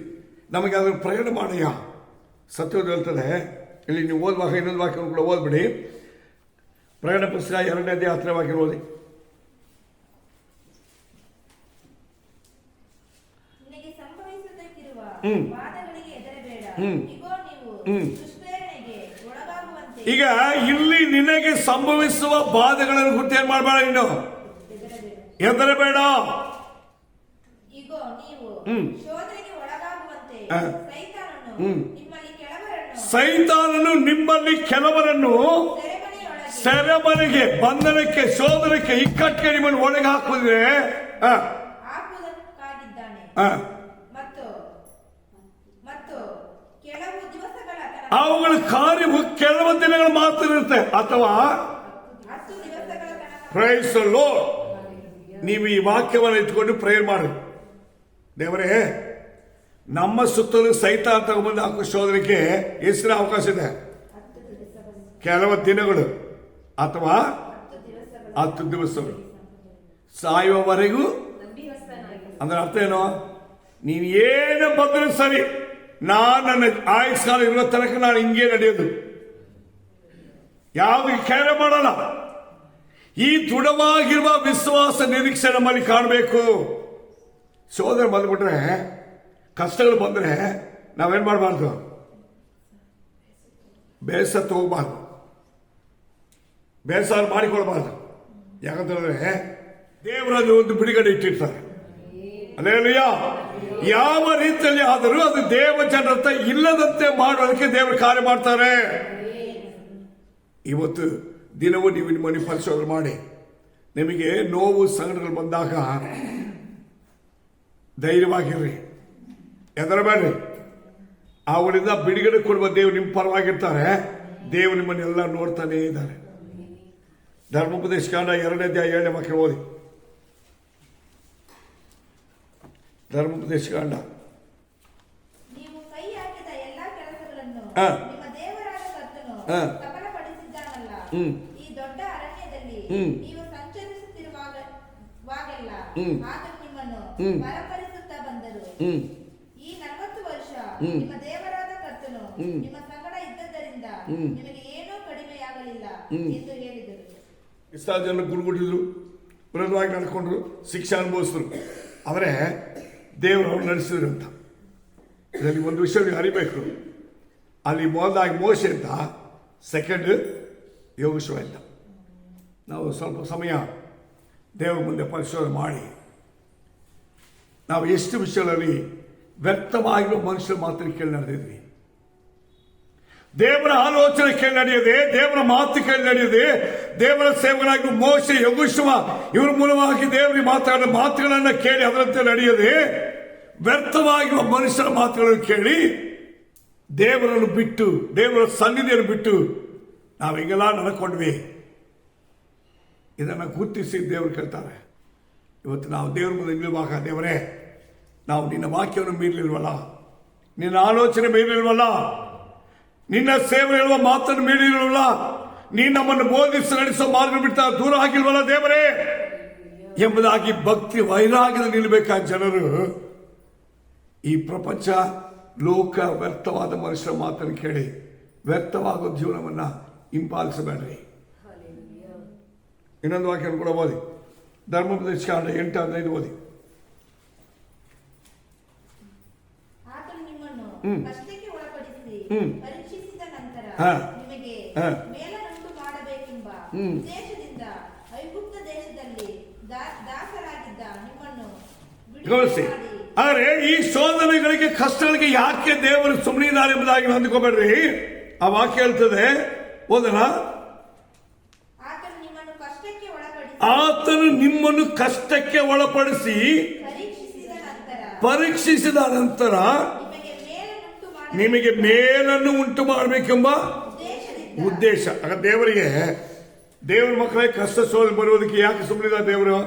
Speaker 1: ನಮಗೆ ಅದನ್ನು ಪ್ರಯಾಣ ಮಾಡಿಯ? ಸತ್ಯದ ಹೇಳ್ತದೆ ಇಲ್ಲಿ ನೀವು ಓದುವಾಗ ಇನ್ನೊಂದು ವಾಕ್ಯವನ್ನು ಕೂಡ ಓದ್ಬಿಡಿ. ಪ್ರಯಾಣ ಪುಸ್ತಕ ಎರಡನೇ ದೇ ಹತ್ತಿರ ವಾಕ್ಯ ಓದಿ.
Speaker 2: ಹ್ಞೂ ಹ್ಞೂ
Speaker 1: ಹ್ಮ್. ಈಗ ಇಲ್ಲಿ ನಿನಗೆ ಸಂಭವಿಸುವ ಬಾಧೆಗಳನ್ನು ಕುರಿತು ಏನ್ ಮಾಡಬೇಡ ನೀನು?
Speaker 2: ಎಂದರೆ
Speaker 1: ಬೇಡ
Speaker 2: ಸೈತಾನನು ನಿಮ್ಮಲ್ಲಿ ಕೆಲವರನ್ನು
Speaker 1: ಸೆರೆಮನೆಗೆ ಬಂಧನಕ್ಕೆ ಶೋಧನಕ್ಕೆ ಇಕ್ಕಟ್ಟಿಗೆ ನಿಮ್ಮನ್ನು ಒಳಗೆ ಹಾಕಿದ್ರೆ ಆ,
Speaker 2: ಹಾಕುವುದಕ್ಕಾಗಿದ್ದಾನೆ
Speaker 1: ಆ,
Speaker 2: ಮತ್ತು ಮತ್ತು ಕೆಲವು ದಿವಸಗಳ ತನಕ
Speaker 1: ಅವುಗಳ ಕಾರ್ಯವು ಕೆಲವು ದಿನಗಳು ಮಾತ್ರ ಇರುತ್ತೆ. ಅಥವಾ ಪ್ರೈಸ್ ಲೋ ನೀವು ಈ ವಾಕ್ಯವನ್ನು ಇಟ್ಕೊಂಡು ಪ್ರೇಯರ್ ಮಾಡಿ. ದೇವರೇ, ನಮ್ಮ ಸುತ್ತಲೂ ಸಹಿತ ತಗೊಂಬಂದು ಹಾಕೋ ಶೋಧನೆಗೆ ಹೆಸರ ಅವಕಾಶ ಇದೆ. ಕೆಲವು ದಿನಗಳು ಅಥವಾ
Speaker 2: ಹತ್ತು ದಿವಸಗಳು.
Speaker 1: ಸಾಯುವವರೆಗೂ, ಅಂದ್ರೆ ಅರ್ಥ ಏನು? ನೀನು ಏನು ಬಂದರೂ ಸರಿ. ನಾನು ನನ್ನ ಆಯುಷ್ಕಾಲ ಇರುವ ತನಕ ನಾನು ಹಿಂಗೆ ನಡೆಯೋದು. ಯಾವ ಕೇರ ಮಾಡಲ್ಲ. ಈ ದೃಢವಾಗಿರುವ ವಿಶ್ವಾಸ ನಿರೀಕ್ಷೆ ನಮ್ಮಲ್ಲಿ ಕಾಣಬೇಕು. ಸೋದರ ಬಂದ್ಬಿಟ್ರೆ, ಕಷ್ಟಗಳು ಬಂದ್ರೆ ನಾವೇನ್ ಮಾಡಬಾರ್ದು? ಬೇಸ ತಗೋಬಾರ್ದು. ಬೇಸಾರ ಮಾಡಿಕೊಳ್ಬಾರ್ದು. ಯಾಕಂತಂದ್ರೆ ದೇವರಲ್ಲಿ ಒಂದು ಬಿಡುಗಡೆ ಇಟ್ಟಿರ್ತಾರೆ. ಅಲ್ಲೇಲುಯ್ಯ ಯಾವ ರೀತಿಯಲ್ಲಿ ಆದರೂ ಅದು ದೇವ ಜನರತ್ತ ಇಲ್ಲದಂತೆ ಮಾಡೋದಕ್ಕೆ ದೇವರು ಕಾರ್ಯ ಮಾಡ್ತಾರೆ. ಇವತ್ತು ದಿನವೂ ನೀವು ನಿಮ್ಮನ್ನು ಪರಿಶೋಧನೆ ಮಾಡಿ. ನಿಮಗೆ ನೋವು ಸಂಕಟಗಳು ಬಂದಾಗ ಧೈರ್ಯವಾಗಿರ್ರಿ. ಹೆದರಬೇಡ್ರಿ. ಅವರಿಂದ ಬಿಡುಗಡೆ ಕೊಡುವ ದೇವರು ನಿಮ್ಮ ಪರವಾಗಿರ್ತಾರೆ. ದೇವರು ನಿಮ್ಮನ್ನೆಲ್ಲ ನೋಡ್ತಾನೇ ಇದ್ದಾರೆ. ಧರ್ಮೋಪದೇಶ ಕಾಂಡ ಎರಡನೇ ಅಧ್ಯಾಯ ಏಳನೇ ಮಕ್ಕಳು ಓದಿ. ಧರ್ಮೋಪದೇಶ ಕಾಂಡ
Speaker 2: ನೀವು ಕೈ ಹಾಕಿದ ಎಲ್ಲಾ ಕೆಲಸಗಳನ್ನು
Speaker 1: ಆ.
Speaker 2: ನಿಮ್ಮ ದೇವರಾದ ಕರ್ತನು
Speaker 1: ಆ.
Speaker 2: ಈ ದೊಡ್ಡ ಅರಣ್ಯದಲ್ಲಿ
Speaker 1: ಹ್ಮ್.
Speaker 2: ನೀವು ಸಂಚರಿಸುತ್ತಿರುವಾಗ ವಾಗೆಲ್ಲ
Speaker 1: ಹ್ಮ್.
Speaker 2: ಆತನು ನಿಮ್ಮನ್ನು
Speaker 1: ಹ್ಮ್.
Speaker 2: ಬಂದರು
Speaker 1: ಹ್ಮ್
Speaker 2: ಈ ನಲವತ್ತು ವರ್ಷ
Speaker 1: ಹ್ಮ್.
Speaker 2: ನಿಮ್ಮ ದೇವರಾದ ಕರ್ತನು
Speaker 1: ಹ್ಮ್.
Speaker 2: ನಿಮ್ಮ ಸಂಗಡ ಇದ್ದದ್ದರಿಂದ
Speaker 1: ಹ್ಮ್.
Speaker 2: ನಿಮಗೆ ಏನೂ ಕಡಿಮೆಯಾಗಲಿಲ್ಲ
Speaker 1: ಹ್ಮ್.
Speaker 2: ಎಂದು ಹೇಳಿದರು
Speaker 1: ಇಷ್ಟ ಜನ ಗುರುಗುಟ್ಟಿದ್ರು ವಿರೋಧವಾಗಿ ನಡ್ಕೊಂಡ್ರು ಶಿಕ್ಷೆ ಅನುಭವಿಸಿದ್ರು ಆದರೆ ದೇವರು ಅವ್ರು ನಡೆಸಿದ್ರು ಅಂತ. ಇದರಲ್ಲಿ ಒಂದು ವಿಷಯ ನೀವು ಅರಿಬೇಕು. ಅಲ್ಲಿ ಮೊದಲಾಗಿ ಮೋಶೆ ಅಂತ ಸೆಕೆಂಡ್ ಯೋಗೇಶ್ವರ ಅಂತ. ನಾವು ಸ್ವಲ್ಪ ಸಮಯ ದೇವರ ಮುಂದೆ ಪರಿಶೋಧನೆ ಮಾಡಿ. ನಾವು ಎಷ್ಟು ವಿಷಯಗಳಲ್ಲಿ ವ್ಯರ್ಥವಾಗಿರೋ ಮನುಷ್ಯರು ಮಾತ್ರ ಕೇಳಿ ನಡೆದಿದ್ವಿ. ದೇವರ ಆಲೋಚನೆ ಕೇಳಿ ನಡೆಯದೆ ದೇವರ ಮಾತು ಕೇಳಿ ನಡೆಯದೆ ದೇವರ ಸೇವಕರಾಗಿ ಮೋಶ ಯಗುಶುವ ಇವರ ಮೂಲವಾಗಿ ದೇವರಿಗೆ ಮಾತಾಡಿದ ಮಾತುಗಳನ್ನು ಕೇಳಿ ಅದರಂತೆ ನಡೆಯದೆ ವ್ಯರ್ಥವಾಗಿರುವ ಮನುಷ್ಯರ ಮಾತುಗಳನ್ನು ಕೇಳಿ ದೇವರನ್ನು ಬಿಟ್ಟು ದೇವರ ಸನ್ನಿಧಿಯನ್ನು ಬಿಟ್ಟು ನಾವು ಹಿಂಗೆಲ್ಲ ನಡ್ಕೊಂಡ್ವಿ ಇದನ್ನು ಗುರುತಿಸಿ ದೇವರು ಕೇಳ್ತಾರೆ ಇವತ್ತು ನಾವು ದೇವರ ಮುಂದೆ ನಿಲ್ಲುವಾಗ ದೇವರೇ ನಾವು ನಿನ್ನ ವಾಕ್ಯವನ್ನು ಮೀರಲಿಲ್ವಲ್ಲ ನಿನ್ನ ಆಲೋಚನೆ ಮೀರಲಿಲ್ವಲ್ಲ ನಿನ್ನ ಸೇವೆ ಹೇಳುವ ಮಾತನ್ನು ಮೀರಿಲ್ವಲ್ಲ ನೀ ನಮ್ಮನ್ನು ಬೋಧಿಸಿ ನಡೆಸೋ ಮಾರ್ಗ ಬಿಡ್ತಾ ದೂರ ಆಗಿಲ್ವಲ್ಲ ದೇವರೇ? ಎಂಬುದಾಗಿ ಭಕ್ತಿ ವೈರಾಗ್ಯದ ನಿಲ್ಲಬೇಕಾದ ಜನರು? ಈ ಪ್ರಪಂಚ ಲೋಕ ವ್ಯರ್ಥವಾದ ಮನುಷ್ಯರ ಮಾತನ್ನು ಕೇಳಿ ವ್ಯರ್ಥವಾಗೋ ಜೀವನವನ್ನ ಹಿಂಪಾಲಿಸಬೇಡ್ರಿ ಇನ್ನೊಂದು ವಾಕ್ಯ ಕೂಡ ಓದಿ. ಧರ್ಮೋಪದೇಶ ಕಾಂಡ ಎಂಟು ಹದಿನೈದು ಓದಿ.
Speaker 2: ಹ್ಮ್. ನಿಮ್ಮನ್ನು
Speaker 1: ಹ್ಮ್.
Speaker 2: ಕಷ್ಟಕ್ಕೆ ಒಳಪಡಿಸಿ
Speaker 1: ಹ್ಮ್.
Speaker 2: ಪರೀಕ್ಷಿಸಿದ ನಂತರ
Speaker 1: ಹಾ.
Speaker 2: ನಿಮಗೆ
Speaker 1: ಹಾ.
Speaker 2: ಮೇಲನುಂಟು ಮಾಡಬೇಕೆಂಬ
Speaker 1: ಹ್ಮ್.
Speaker 2: ಉದ್ದೇಶದಿಂದ ಐಗುಪ್ತ ದೇಶದಲ್ಲಿ ದಾ- ದಾಸರಾಗಿದ್ದ ನಿಮ್ಮನ್ನು ಬಿಡುಗಡೆ
Speaker 1: ಗಮನಿಸಿ
Speaker 2: ಮಾಡಿ
Speaker 1: ಆದರೆ ಈ ಶೋಧನೆಗಳಿಗೆ ಕಷ್ಟಗಳಿಗೆ ಯಾಕೆ ದೇವರು ಸುಮ್ಮನಿದ್ದಾರೆ ಎಂಬುದಾಗಿ ಹೊಂದ್ಕೋಬೇಡ್ರಿ ಆ ವಾಕ್ಯ ಹೇಳ್ತದೆ ಓದನ
Speaker 2: ಆತನು ನಿಮ್ಮನ್ನು ಕಷ್ಟಕ್ಕೆ ಒಳಪಡಿಸಿ
Speaker 1: ಆತನು ನಿಮ್ಮನ್ನು ಕಷ್ಟಕ್ಕೆ ಒಳಪಡಿಸಿ
Speaker 2: ಪರೀಕ್ಷಿಸಿದ ನಂತರ
Speaker 1: ಪರೀಕ್ಷಿಸಿದ ನಂತರ
Speaker 2: ನಿಮಗೆ
Speaker 1: ಮೇಲನ್ನು ಉಂಟು ಮಾಡಬೇಕೆಂಬ ಉದ್ದೇಶ. ಆಗ ದೇವರಿಗೆ, ದೇವರ ಮಕ್ಕಳೇ ಕಷ್ಟ ಸೋಲು ಬರುವುದಕ್ಕೆ ಯಾಕೆ ಸುಮ್ಮನಿದ ದೇವರು?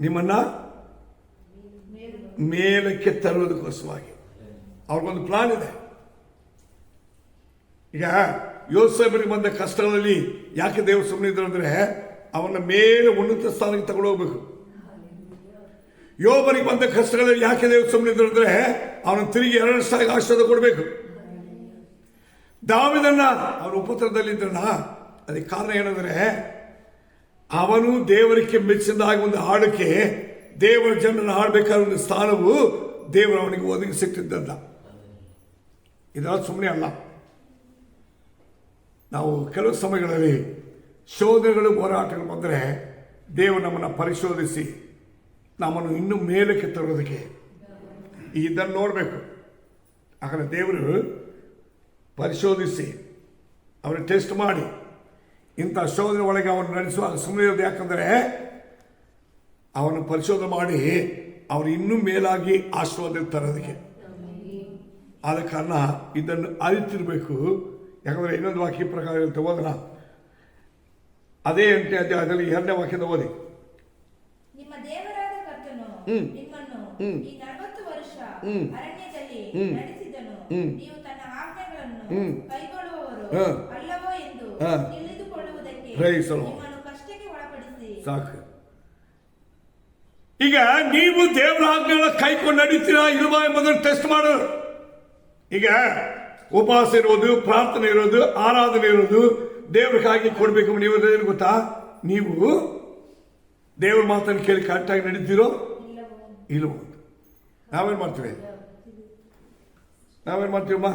Speaker 1: ನಿಮ್ಮನ್ನ ಮೇಲಕ್ಕೆ ತರುವುದಕ್ಕೋಸ್ಕರವಾಗಿ. ಅವ್ರಿಗೊಂದು ಪ್ಲಾನ್ ಇದೆ. ಈಗ ಯೋಸೇಬರಿಗೆ ಬಂದ ಕಷ್ಟಗಳಲ್ಲಿ ಯಾಕೆ ದೇವರು ಸುಮ್ಮನಿದ್ರು ಅಂದರೆ ಅವನ ಮೇಲೆ ಉನ್ನತ ಸ್ಥಾನಕ್ಕೆ ತಗೊಂಡು ಯೋಬರಿಗೆ ಬಂದ ಕಷ್ಟಗಳಲ್ಲಿ ಯಾಕೆ ದೇವರು ಸುಮ್ಮನೆ ಅವನು ತಿರುಗಿ ಎರಡು ಸ್ಥಾನಕ್ಕೆ ಆಶೀರ್ವಾದ ಕೊಡಬೇಕು. ದಾವಿದನ್ನ ಅವನ ಉಪತ್ರದಲ್ಲಿದ್ದನ ಅದಕ್ಕೆ ಕಾರಣ ಏನಂದ್ರೆ, ಅವನು ದೇವರಿಗೆ ಮೆಚ್ಚಿದಾಗ ಒಂದು ಹಾಡಕ್ಕೆ ದೇವರ ಜನರನ್ನು ಹಾಡಬೇಕಾದ ಒಂದು ಸ್ಥಾನವು ದೇವರು ಅವನಿಗೆ ಒದಗಿಸಿಟ್ಟಿದ್ದಲ್ಲ ಇದೆಲ್ಲ ಸುಮ್ಮನೆ ಅಲ್ಲ. ನಾವು ಕೆಲವು ಸಮಯಗಳಲ್ಲಿ ಶೋಧನೆಗಳು, ಹೋರಾಟಗಳು ಬಂದರೆ ದೇವರು ನಮ್ಮನ್ನು ಪರಿಶೋಧಿಸಿ ನಮ್ಮನ್ನು ಇನ್ನೂ ಮೇಲಕ್ಕೆ ತರೋದಕ್ಕೆ ಇದನ್ನು ನೋಡಬೇಕು. ಯಾಕಂದರೆ ದೇವರು ಪರಿಶೋಧಿಸಿ ಅವರ ಟೆಸ್ಟ್ ಮಾಡಿ. ಇಂಥ ಶೋಧನೆ ಒಳಗೆ ಅವನು ನಡೆಸುವಾಗ ಸುಮ್ಮನೆ ಇರೋದು ಯಾಕಂದರೆ ಅವನು ಪರಿಶೋಧನೆ ಮಾಡಿ ಅವರು ಇನ್ನೂ ಮೇಲಾಗಿ ಆಶೀರ್ವಾದ ತರೋದಕ್ಕೆ. ಆದ ಕಾರಣ ಇದನ್ನು ಅರಿತಿರಬೇಕು. ಯಾಕಂದರೆ ಇನ್ನೊಂದು ವಾಕ್ಯ ಪ್ರಕಾರ ಇರುತ್ತೆ ಓದನ ಅದೇ ಎಂಟನೇ ಅದರಲ್ಲಿ ಎರಡನೇ ವಾಕ್ಯದ ಓದಿ
Speaker 2: ನಿಮ್ಮ ದೇವರಾದ ಕರ್ತನು
Speaker 1: ಹ್ಮ್.
Speaker 2: ನಿಮ್ಮನ್ನು. ಈ ನಲವತ್ತು ವರ್ಷ. ಅರಣ್ಯದಲ್ಲಿ. ನಡೆಸಿದನು. ನೀವು ತನ್ನ ಆಜ್ಞೆಗಳನ್ನು ಕೈಗೊಳ್ಳುವವರು ಅಲ್ಲವೋ ಎಂದು ತಿಳಿದುಕೊಳ್ಳುವುದಕ್ಕೆ
Speaker 1: Praise the Lord.
Speaker 2: ನಿಮ್ಮನ್ನು ಕಷ್ಟಕ್ಕೆ ಒಳಪಡಿಸಿ.
Speaker 1: ಸಾಕು. ಈಗ ನೀವು ದೇವರ ಆಜ್ಞೆಗಳ ಕೈಕೊಂಡು ನಡೀತೀರಾ ಇಲ್ವಾ ಎಂಬುದನ್ನು ಟೆಸ್ಟ್ ಮಾಡೋರು. ಈಗ ಉಪವಾಸ ಇರೋದು ಪ್ರಾರ್ಥನೆ ಇರೋದು ಆರಾಧನೆ ಇರೋದು ದೇವ್ರಿಗಾಗಿ ಕೊಡ್ಬೇಕು. ನೀವು ಏನು ಗೊತ್ತಾ? ನೀವು ದೇವ್ರ ಮಾತನ್ನು ಕೇಳಿ ಕರೆಕ್ಟಾಗಿ ನಡೀತೀರೋ? ಇಲ್ವೋ ನಾವೇನು ಮಾಡ್ತೀವಿ? ನಾವೇನು ಮಾಡ್ತೀವಮ್ಮ?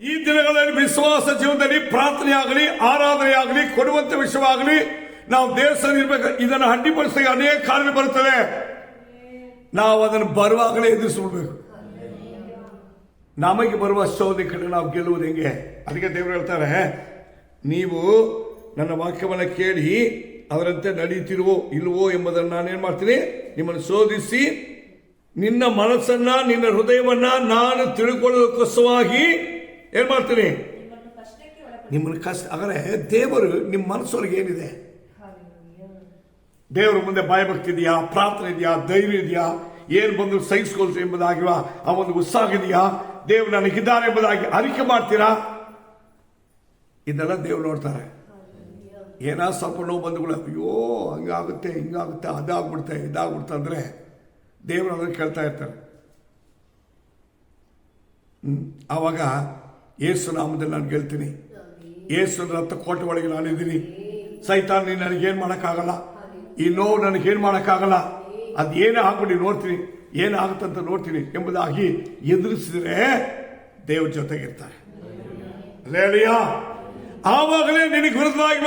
Speaker 1: ಈ ದಿನಗಳಲ್ಲಿ ವಿಶ್ವಾಸ ಜೀವನದಲ್ಲಿ ಪ್ರಾರ್ಥನೆ ಆಗಲಿ, ಆರಾಧನೆ ಆಗಲಿ, ಕೊಡುವಂತ ವಿಷಯವಾಗಲಿ, ನಾವು ದೇವಸ್ಥಾನ ಇರ್ಬೇಕು, ಇದನ್ನು ಅಡ್ಡಿಪಡಿಸಿದಾಗ ಅನೇಕ ಕಾರಣ ಬರುತ್ತದೆ ನಾವು ಅದನ್ನು ಬರುವಾಗಲೇ ಎದುರಿಸ್ಬಿಡ್ಬೇಕು. ನಮಗೆ ಬರುವ ಶೋಧನೆ ಕಡೆ ನಾವು ಗೆಲ್ಲುವುದು ಹೆಂಗೆ? ಅದಕ್ಕೆ ದೇವರು ಹೇಳ್ತಾರೆ, ನೀವು ನನ್ನ ವಾಕ್ಯವನ್ನು ಕೇಳಿ ಅದರಂತೆ ನಡೀತಿರುವೋ ಇಲ್ವೋ ಎಂಬುದನ್ನು ಏನು ಮಾಡ್ತೀನಿ? ನಿಮ್ಮನ್ನು ಶೋಧಿಸಿ, ನಿನ್ನ ಮನಸ್ಸನ್ನ, ನಿನ್ನ ಹೃದಯವನ್ನ ನಾನು ತಿಳ್ಕೊಳ್ಳೋದಕ್ಕೋಸ್ಕರವಾಗಿ ಏನ್ ಮಾಡ್ತೀನಿ?
Speaker 2: ನಿಮ್ಮನ್ನು
Speaker 1: ಕಷ್ಟ ಆದರೆ ದೇವರು ನಿಮ್ಮ ಮನಸ್ಸೊಳಗೆ ಏನಿದೆ? ದೇವರ ಮುಂದೆ ಭಯಭಕ್ತಿ ಇದೆಯಾ? ಪ್ರಾರ್ಥನೆ ಇದೆಯಾ? ಧೈರ್ಯ ಇದೆಯಾ? ಏನು ಬಂದು ಸಹಿಸ್ಕೊಳ್ತೀವಿ ಎಂಬುದಾಗಿವ ಆ ಒಂದು ಉತ್ಸಾಹ ಇದೆಯಾ? ದೇವ್ರು ನನಗಿದ್ದಾರೆ ಎಂಬುದಾಗಿ ಅರಿಕೆ ಮಾಡ್ತೀರಾ? ಇದೆಲ್ಲ ದೇವ್ರು ನೋಡ್ತಾರೆ. ಏನಾ ಸ್ವಲ್ಪ ನೋವು ಬಂದುಗಳು ಅಯ್ಯೋ, ಹಂಗಾಗುತ್ತೆ, ಹಿಂಗಾಗುತ್ತೆ ಅದಾಗ್ಬಿಡುತ್ತೆ ಇದಾಗ್ಬಿಡುತ್ತೆ ಅಂದರೆ ದೇವರು ಅದನ್ನು ಕೇಳ್ತಾ ಇರ್ತಾರೆ. ಆವಾಗ ಏಸು ನಾಮದಲ್ಲಿ ನಾನು ಗೆಲ್ತೀನಿ ಏಸು ರಥ ಕೋಟೆ ಒಳಗೆ ನಾನಿದ್ದೀನಿ. ಸೈತಾನ್, ನೀನು ನನಗೇನು ಮಾಡೋಕ್ಕಾಗಲ್ಲ? ಈ ನೋವು ನನಗೇನು ಮಾಡೋಕ್ಕಾಗಲ್ಲ? ಅದು ಏನೇ ಹಾಕ್ಬಿಟ್ಟು ನೋಡ್ತೀನಿ. ಏನಾಗುತ್ತಂತ ನೋಡ್ತೀನಿ ಎಂಬುದಾಗಿ ಎದುರಿಸಿದ್ರೆ ದೇವ್ರ ಜೊತೆಗಿರ್ತಾರೆ. ಲೇಲಿಯಾ ಆವಾಗಲೇ ನಿನಗೆ ವಿರುದ್ಧವಾಗಿ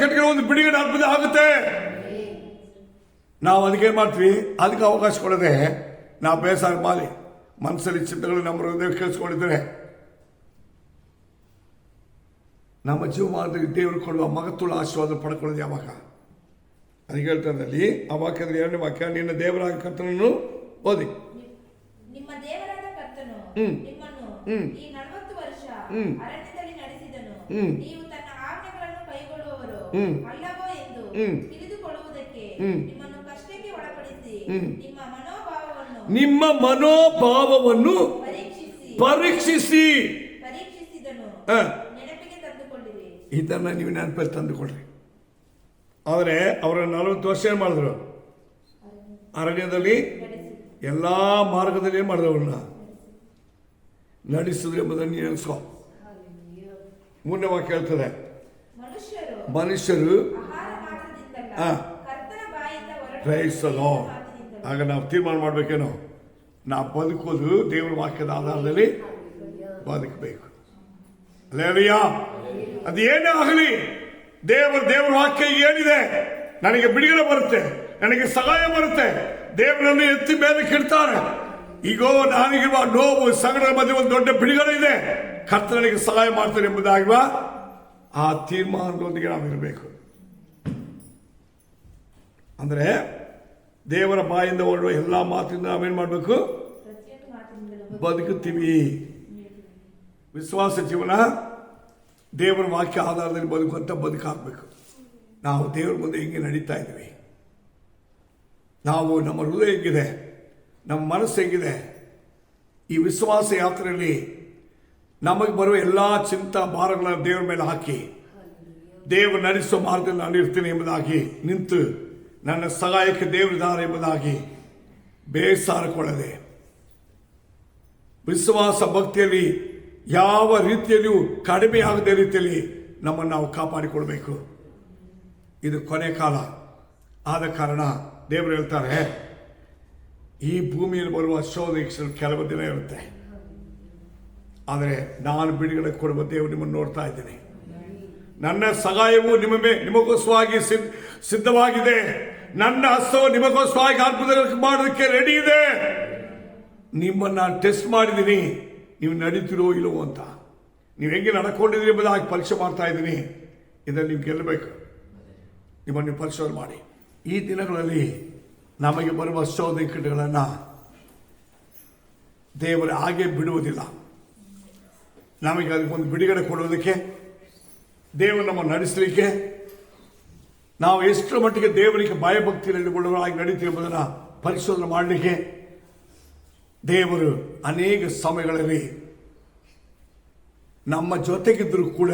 Speaker 1: ಕಟ್ಟಿಗೆ ಒಂದು ಬಿಡುಗಡೆ ಅದ್ಭುತ ಆಗುತ್ತೆ ನಾವು ಅದಕ್ಕೆ ಮಾಡ್ತೀವಿ ಅದಕ್ಕೆ ಅವಕಾಶ ಕೊಡದೆ ನಾವು ಬೇಸರ ಮಾಡಿ ಮನಸ್ಸಲ್ಲಿ ಚಿಂತೆಗಳು ನಮ್ಮ ಹೃದಯ ಕೇಳಿಸ್ಕೊಂಡಿದ್ರೆ ನಮ್ಮ ಜೀವಮಾನದಲ್ಲಿ ದೇವರು ಕೊಡುವ ಮಗತ್ತುಳ ಆಶೀರ್ವಾದ ಪಡ್ಕೊಳ್ಳೋದು ಯಾವಾಗ ಅದಕ್ಕೆ ಹೇಳ್ತಾರಲ್ಲಿ ಆ ವಾಕ್ಯದಲ್ಲಿ ಎರಡನೇ ವಾಕ್ಯ ನಿನ್ನ ದೇವರಾಗ ಕರ್ತನನ್ನು ಓದಿ
Speaker 2: ದೇವರಾದ
Speaker 1: ಹ್ಮ್. ಹ್ಮ್. ಹ್ಮ್.
Speaker 2: ನೀವು ತನ್ನ ಆಜ್ಞೆಗಳನ್ನು ಕೈಗೊಳ್ಳುವವರು ಅಲ್ಲವೋ ಎಂದು ತಿಳಿದುಕೊಳ್ಳುವುದಕ್ಕೆ ನಿಮ್ಮನ್ನು ಕಷ್ಟಕ್ಕೆ ಒಳಪಡಿಸಿ ನಿಮ್ಮ ಮನೋಭಾವವನ್ನು
Speaker 1: ನಿಮ್ಮ ಮನೋಭಾವವನ್ನು
Speaker 2: ಪರೀಕ್ಷಿಸಿ.
Speaker 1: ಪರೀಕ್ಷಿಸಿ.
Speaker 2: ಪರೀಕ್ಷಿಸಿದನು. ನೆನಪಿಗೆ ತಂದುಕೊಳ್ಳಿರಿ.
Speaker 1: ಇದನ್ನ ನೀವು ನೆನಪಲ್ಲಿ ತಂದುಕೊಳ್ರಿ ಆದರೆ ಅವರ ನಲವತ್ತು ವರ್ಷ ಏನು ಮಾಡಿದ್ರು? ಅರಣ್ಯದಲ್ಲಿ ಎಲ್ಲ ಮಾರ್ಗದಲ್ಲಿ ಏನು ಮಾಡಿದ್ರು ಅವ್ರನ್ನ? ನಡೆಸಿದ್ರೆ ಎಂಬುದನ್ನು ನೀವು ನೆನೆಸ್ಕೋ. ಮೂರನೇ ವಾಕ್ಯ ಹೇಳ್ತದೆ
Speaker 2: ಮನುಷ್ಯರು
Speaker 1: ಆಗ ನಾವು ತೀರ್ಮಾನ ಮಾಡಬೇಕೇನೋ? ನಾವು ಬದುಕೋದು ದೇವರ ವಾಕ್ಯದ ಆಧಾರದಲ್ಲಿ ಬದುಕಬೇಕು. ಅದು ಏನೇ ಆಗಲಿ ದೇವರ ದೇವರ ವಾಕ್ಯ ಏನಿದೆ ನನಗೆ ಬಿಡುಗಡೆ ಬರುತ್ತೆ ನನಗೆ ಸಹಾಯ ಬರುತ್ತೆ. ದೇವರನ್ನು ಎತ್ತಿ ಮೇಲೆ ಕಿಡ್ತಾರೆ. ಈಗೋ ನಾನಿಗಿರುವ ನೋವು ಸಂಗಡದ ಮಧ್ಯೆ ಒಂದು ದೊಡ್ಡ ಬಿಡುಗಡೆ ಇದೆ. ಕರ್ತನಿಗೆ ಸಹಾಯ ಮಾಡ್ತಾರೆ ಎಂಬುದಾಗಿರುವ ಆ ತೀರ್ಮಾನದೊಂದಿಗೆ ನಾವಿರಬೇಕು. ಅಂದ್ರೆ ದೇವರ ಬಾಯಿಂದ ಹೊರಡುವ ಎಲ್ಲ ಮಾತಿಂದ ನಾವೇನು ಮಾಡಬೇಕು? ಬದುಕುತ್ತೀವಿ. ವಿಶ್ವಾಸ ಜೀವನ ದೇವರ ವಾಕ್ಯ ಆಧಾರದಲ್ಲಿ ಬದುಕುವಂತ ಬದುಕಾಗಬೇಕು. ನಾವು ದೇವರ ಮುಂದೆ ಹಿಂಗೆ ನಡೀತಾ ಇದ್ದೀವಿ. ನಾವು ನಮ್ಮ ಹೃದಯ ಹೇಗಿದೆ? ನಮ್ಮ ಮನಸ್ಸು ಹೇಗಿದೆ? ಈ ವಿಶ್ವಾಸ ಯಾತ್ರೆಯಲ್ಲಿ ನಮಗೆ ಬರುವ ಎಲ್ಲ ಚಿಂತಾ ಭಾರಗಳನ್ನು ದೇವರ ಮೇಲೆ ಹಾಕಿ, ದೇವರು ನಡೆಸುವ ಮಾರ್ಗದಲ್ಲಿ ನಾನು ಇರ್ತೀನಿ ಎಂಬುದಾಗಿ ನಿಂತು ನನ್ನ ಸಹಾಯಕ್ಕೆ ದೇವರಿದ್ದಾರೆ ಎಂಬುದಾಗಿ ಬೇಸಾರಕೊಳ್ಳದೆ. ವಿಶ್ವಾಸ ಭಕ್ತಿಯಲ್ಲಿ ಯಾವ ರೀತಿಯಲ್ಲಿಯೂ ಕಡಿಮೆ ರೀತಿಯಲ್ಲಿ ನಮ್ಮನ್ನು ನಾವು ಕಾಪಾಡಿಕೊಳ್ಬೇಕು. ಇದು ಕೊನೆ ಕಾಲ. ಆದ ಕಾರಣ ದೇವರು ಹೇಳ್ತಾರೆ, ಈ ಭೂಮಿಯಲ್ಲಿ ಬರುವ ಶೋಧ ಕೆಲವು ದಿನ ಇರುತ್ತೆ. ಆದರೆ ನಾನು ಬಿಡುಗಡೆ ಕೊಡುವ ದೇವರು ನಿಮ್ಮನ್ನು ನೋಡ್ತಾ ಇದ್ದೀನಿ. ನನ್ನ ಸಹಾಯವು ನಿಮ್ಮ ನಿಮಗೋಸ್ವಾಗಿ ಸಿದ್ಧವಾಗಿದೆ. ನನ್ನ ಹಸ್ತವು ನಿಮಗೋಸ್ವಾಗಿ ಅದ್ಭುತ ಮಾಡೋದಕ್ಕೆ ರೆಡಿ ಇದೆ. ನಿಮ್ಮನ್ನ ಟೆಸ್ಟ್ ಮಾಡಿದ್ದೀನಿ. ನೀವು ನಡೀತಿರೋ ಇಲ್ಲವೋ ಅಂತ. ನೀವು ಹೆಂಗೆ ನಡ್ಕೊಂಡಿದ್ದೀರಿ ಎಂಬುದಾಗಿ ಪರೀಕ್ಷೆ ಮಾಡ್ತಾ ಇದ್ದೀನಿ. ಇದರಲ್ಲಿ ನೀವು ಗೆಲ್ಲಬೇಕು. ನಿಮ್ಮನ್ನು ಪರಿಶೋಧನೆ ಮಾಡಿ. ಈ ದಿನಗಳಲ್ಲಿ ನಮಗೆ ಬರುವ ಶೋಧನೆಗಳನ್ನು ದೇವರು ಹಾಗೆ ಬಿಡುವುದಿಲ್ಲ. ನಮಗೆ ಅದಕ್ಕೊಂದು ಬಿಡುಗಡೆ ಕೊಡುವುದಕ್ಕೆ, ದೇವರು ನಮ್ಮ ನಡೆಸಲಿಕ್ಕೆ, ನಾವು ಎಷ್ಟರ ಮಟ್ಟಿಗೆ ದೇವರಿಗೆ ಭಯಭಕ್ತಿಯಲ್ಲಿ ಉಳ್ಳವರಾಗಿ ನಡೀತೀವಿ ಎಂಬುದನ್ನು ಪರಿಶೋಧನೆ ಮಾಡಲಿಕ್ಕೆ ದೇವರು ಅನೇಕ ಸಮಯಗಳಲ್ಲಿ ನಮ್ಮ ಜೊತೆಗಿದ್ದರೂ ಕೂಡ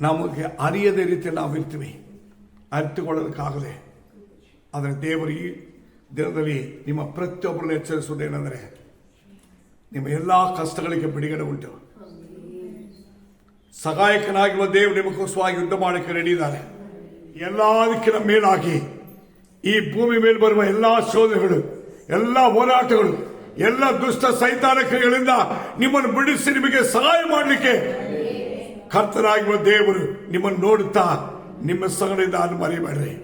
Speaker 1: ನಮಗೆ ಅರಿಯದ ರೀತಿಯಲ್ಲಿ ನಾವು ಇರ್ತೀವಿ. ಅರಿತುಕೊಳ್ಳೋದಕ್ಕಾಗದೆ. ಆದರೆ ದೇವರು ಈ ದಿನದಲ್ಲಿ ನಿಮ್ಮ ಪ್ರತಿಯೊಬ್ಬರನ್ನು ಎಚ್ಚರಿಸುವುದೇನೆಂದರೆ ನಿಮ್ಮ ಎಲ್ಲ ಕಷ್ಟಗಳಿಗೆ ಬಿಡುಗಡೆ ಉಂಟು. ಸಹಾಯಕನಾಗಿರುವ ದೇವರು ನಿಮಗೋಸ್ಕರವಾಗಿ ಯುದ್ಧ ಮಾಡಕ್ಕೆ ರೆಡಿ ಇದ್ದಾರೆ ಎಲ್ಲದಕ್ಕಿಂತ ಮೇಲಾಗಿ ಈ ಭೂಮಿ ಮೇಲೆ ಬರುವ ಎಲ್ಲಾ ಶೋಧನೆಗಳು ಎಲ್ಲ ಹೋರಾಟಗಳು, ಎಲ್ಲ ದುಷ್ಟ ಸೈತಾನ ಕ್ರಿಯೆಗಳಿಂದ ನಿಮ್ಮನ್ನು ಬಿಡಿಸಿ ನಿಮಗೆ ಸಹಾಯ ಮಾಡಲಿಕ್ಕೆ ಕರ್ತನಾಗಿರುವ ದೇವರು ನಿಮ್ಮನ್ನು ನೋಡುತ್ತಾ ನಿಮ್ಮ ಸಂಗಡಿಂದ ಅದು ಮರೆಯಬೇಡ್ರಿ.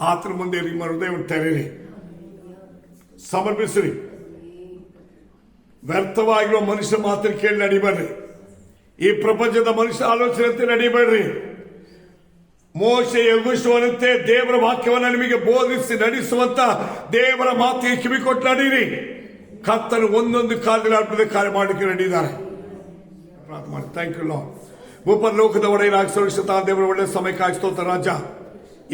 Speaker 1: ಆತನ ಮುಂದೆ ನಿಮ್ಮ ಹೃದಯವನ್ನು ತೆರೆಯಿರಿ. ಸಮರ್ಪಿಸಿರಿ. ವ್ಯರ್ಥವಾಗಿರುವ ಮನುಷ್ಯ ಮಾತನ್ನು ಕೇಳಿ ನಡಿಬೇಡ್ರಿ ಈ ಪ್ರಪಂಚದ ಮನುಷ್ಯ ಆಲೋಚನೆ ನಡಿಬೇಡ್ರಿ. ಮೋಶ ಎಗುಸುವಂತೆ ದೇವರ ವಾಕ್ಯವನ್ನು ನಿಮಗೆ ಬೋಧಿಸಿ ನಡೆಸುವಂತ ದೇವರ ಮಾತಿಗೆ ಕಿವಿ ಕೊಟ್ಟು ನಡೀರಿ ಕರ್ತನು ಒಂದೊಂದು ಕಾಲದಲ್ಲಿ ಅದ್ಭುತ ಕಾರ್ಯ ಮಾಡಲಿಕ್ಕೆ ಪ್ರಾರ್ಥನೆ ಥ್ಯಾಂಕ್ ಯು ಲಾ ಉಪಲೋಕದ ಒಡೆಯನಾಗಿ ಸುರಕ್ಷಿತ ದೇವರ ಒಳ್ಳೆ ಸಮಯಕ್ಕಾಗಿ ಸ್ತೋತ್ರ, ರಾಜ.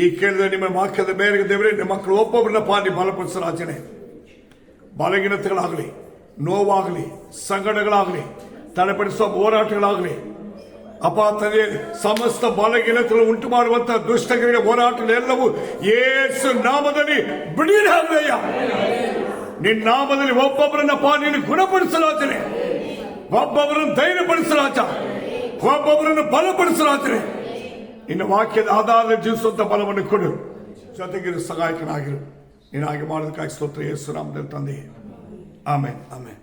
Speaker 1: ಈ ಕೇಳಿದ ನಿಮ್ಮ ವಾಕ್ಯದ ಮೇರೆಗೆ ದೇವರೇ, ನಿಮ್ಮ ಮಕ್ಕಳು ಒಬ್ಬೊಬ್ಬರನ್ನ ಪಾಲಿ ಬಲಪಡಿಸ, ರಾಜನೇ. ಬಲಹೀನತೆಗಳಾಗಲಿ, ನೋವಾಗಲಿ ಸಂಗಡಗಳಾಗಲಿ ತಡೆಪಡಿಸುವ ಹೋರಾಟಗಳಾಗಲಿ ಅಪಾತನೆ ಸಮಸ್ತ ಬಲಹೀನತೆಗಳು ಉಂಟು ಮಾಡುವಂತಹ ದುಷ್ಟಗಿರಿಯ ಹೋರಾಟಗಳೆಲ್ಲವೂ ಏಸು ನಾಮದಲ್ಲಿ ಬಿಡಿಯಾಗಲಯ್ಯ ನಿನ್ನ ನಾಮದಲ್ಲಿ ಒಬ್ಬೊಬ್ಬರನ್ನ ಪಾ, ನೀನು ಗುಣಪಡಿಸಲಾಚನೆ. ಒಬ್ಬೊಬ್ಬರನ್ನು ಧೈರ್ಯಪಡಿಸಲಾಚ ಒಬ್ಬೊಬ್ಬರನ್ನು ಬಲಪಡಿಸಲಾಚನೆ. ನಿನ್ನ ವಾಕ್ಯದ ಆಧಾರದ ಜೀವಿಸುವಂತ ಬಲವನ್ನು ಕೊಡು. ಜೊತೆಗಿರು ಸಹಾಯಕನಾಗಿರು. ನೀನು ಹಾಗೆ ಮಾಡೋದಕ್ಕಾಗಿ ಸ್ತೋತ್ರ ಯೇಸು ನಾಮದಲ್ಲಿ ತಂದೆ. ಆಮೇಲೆ ಆಮೇಲೆ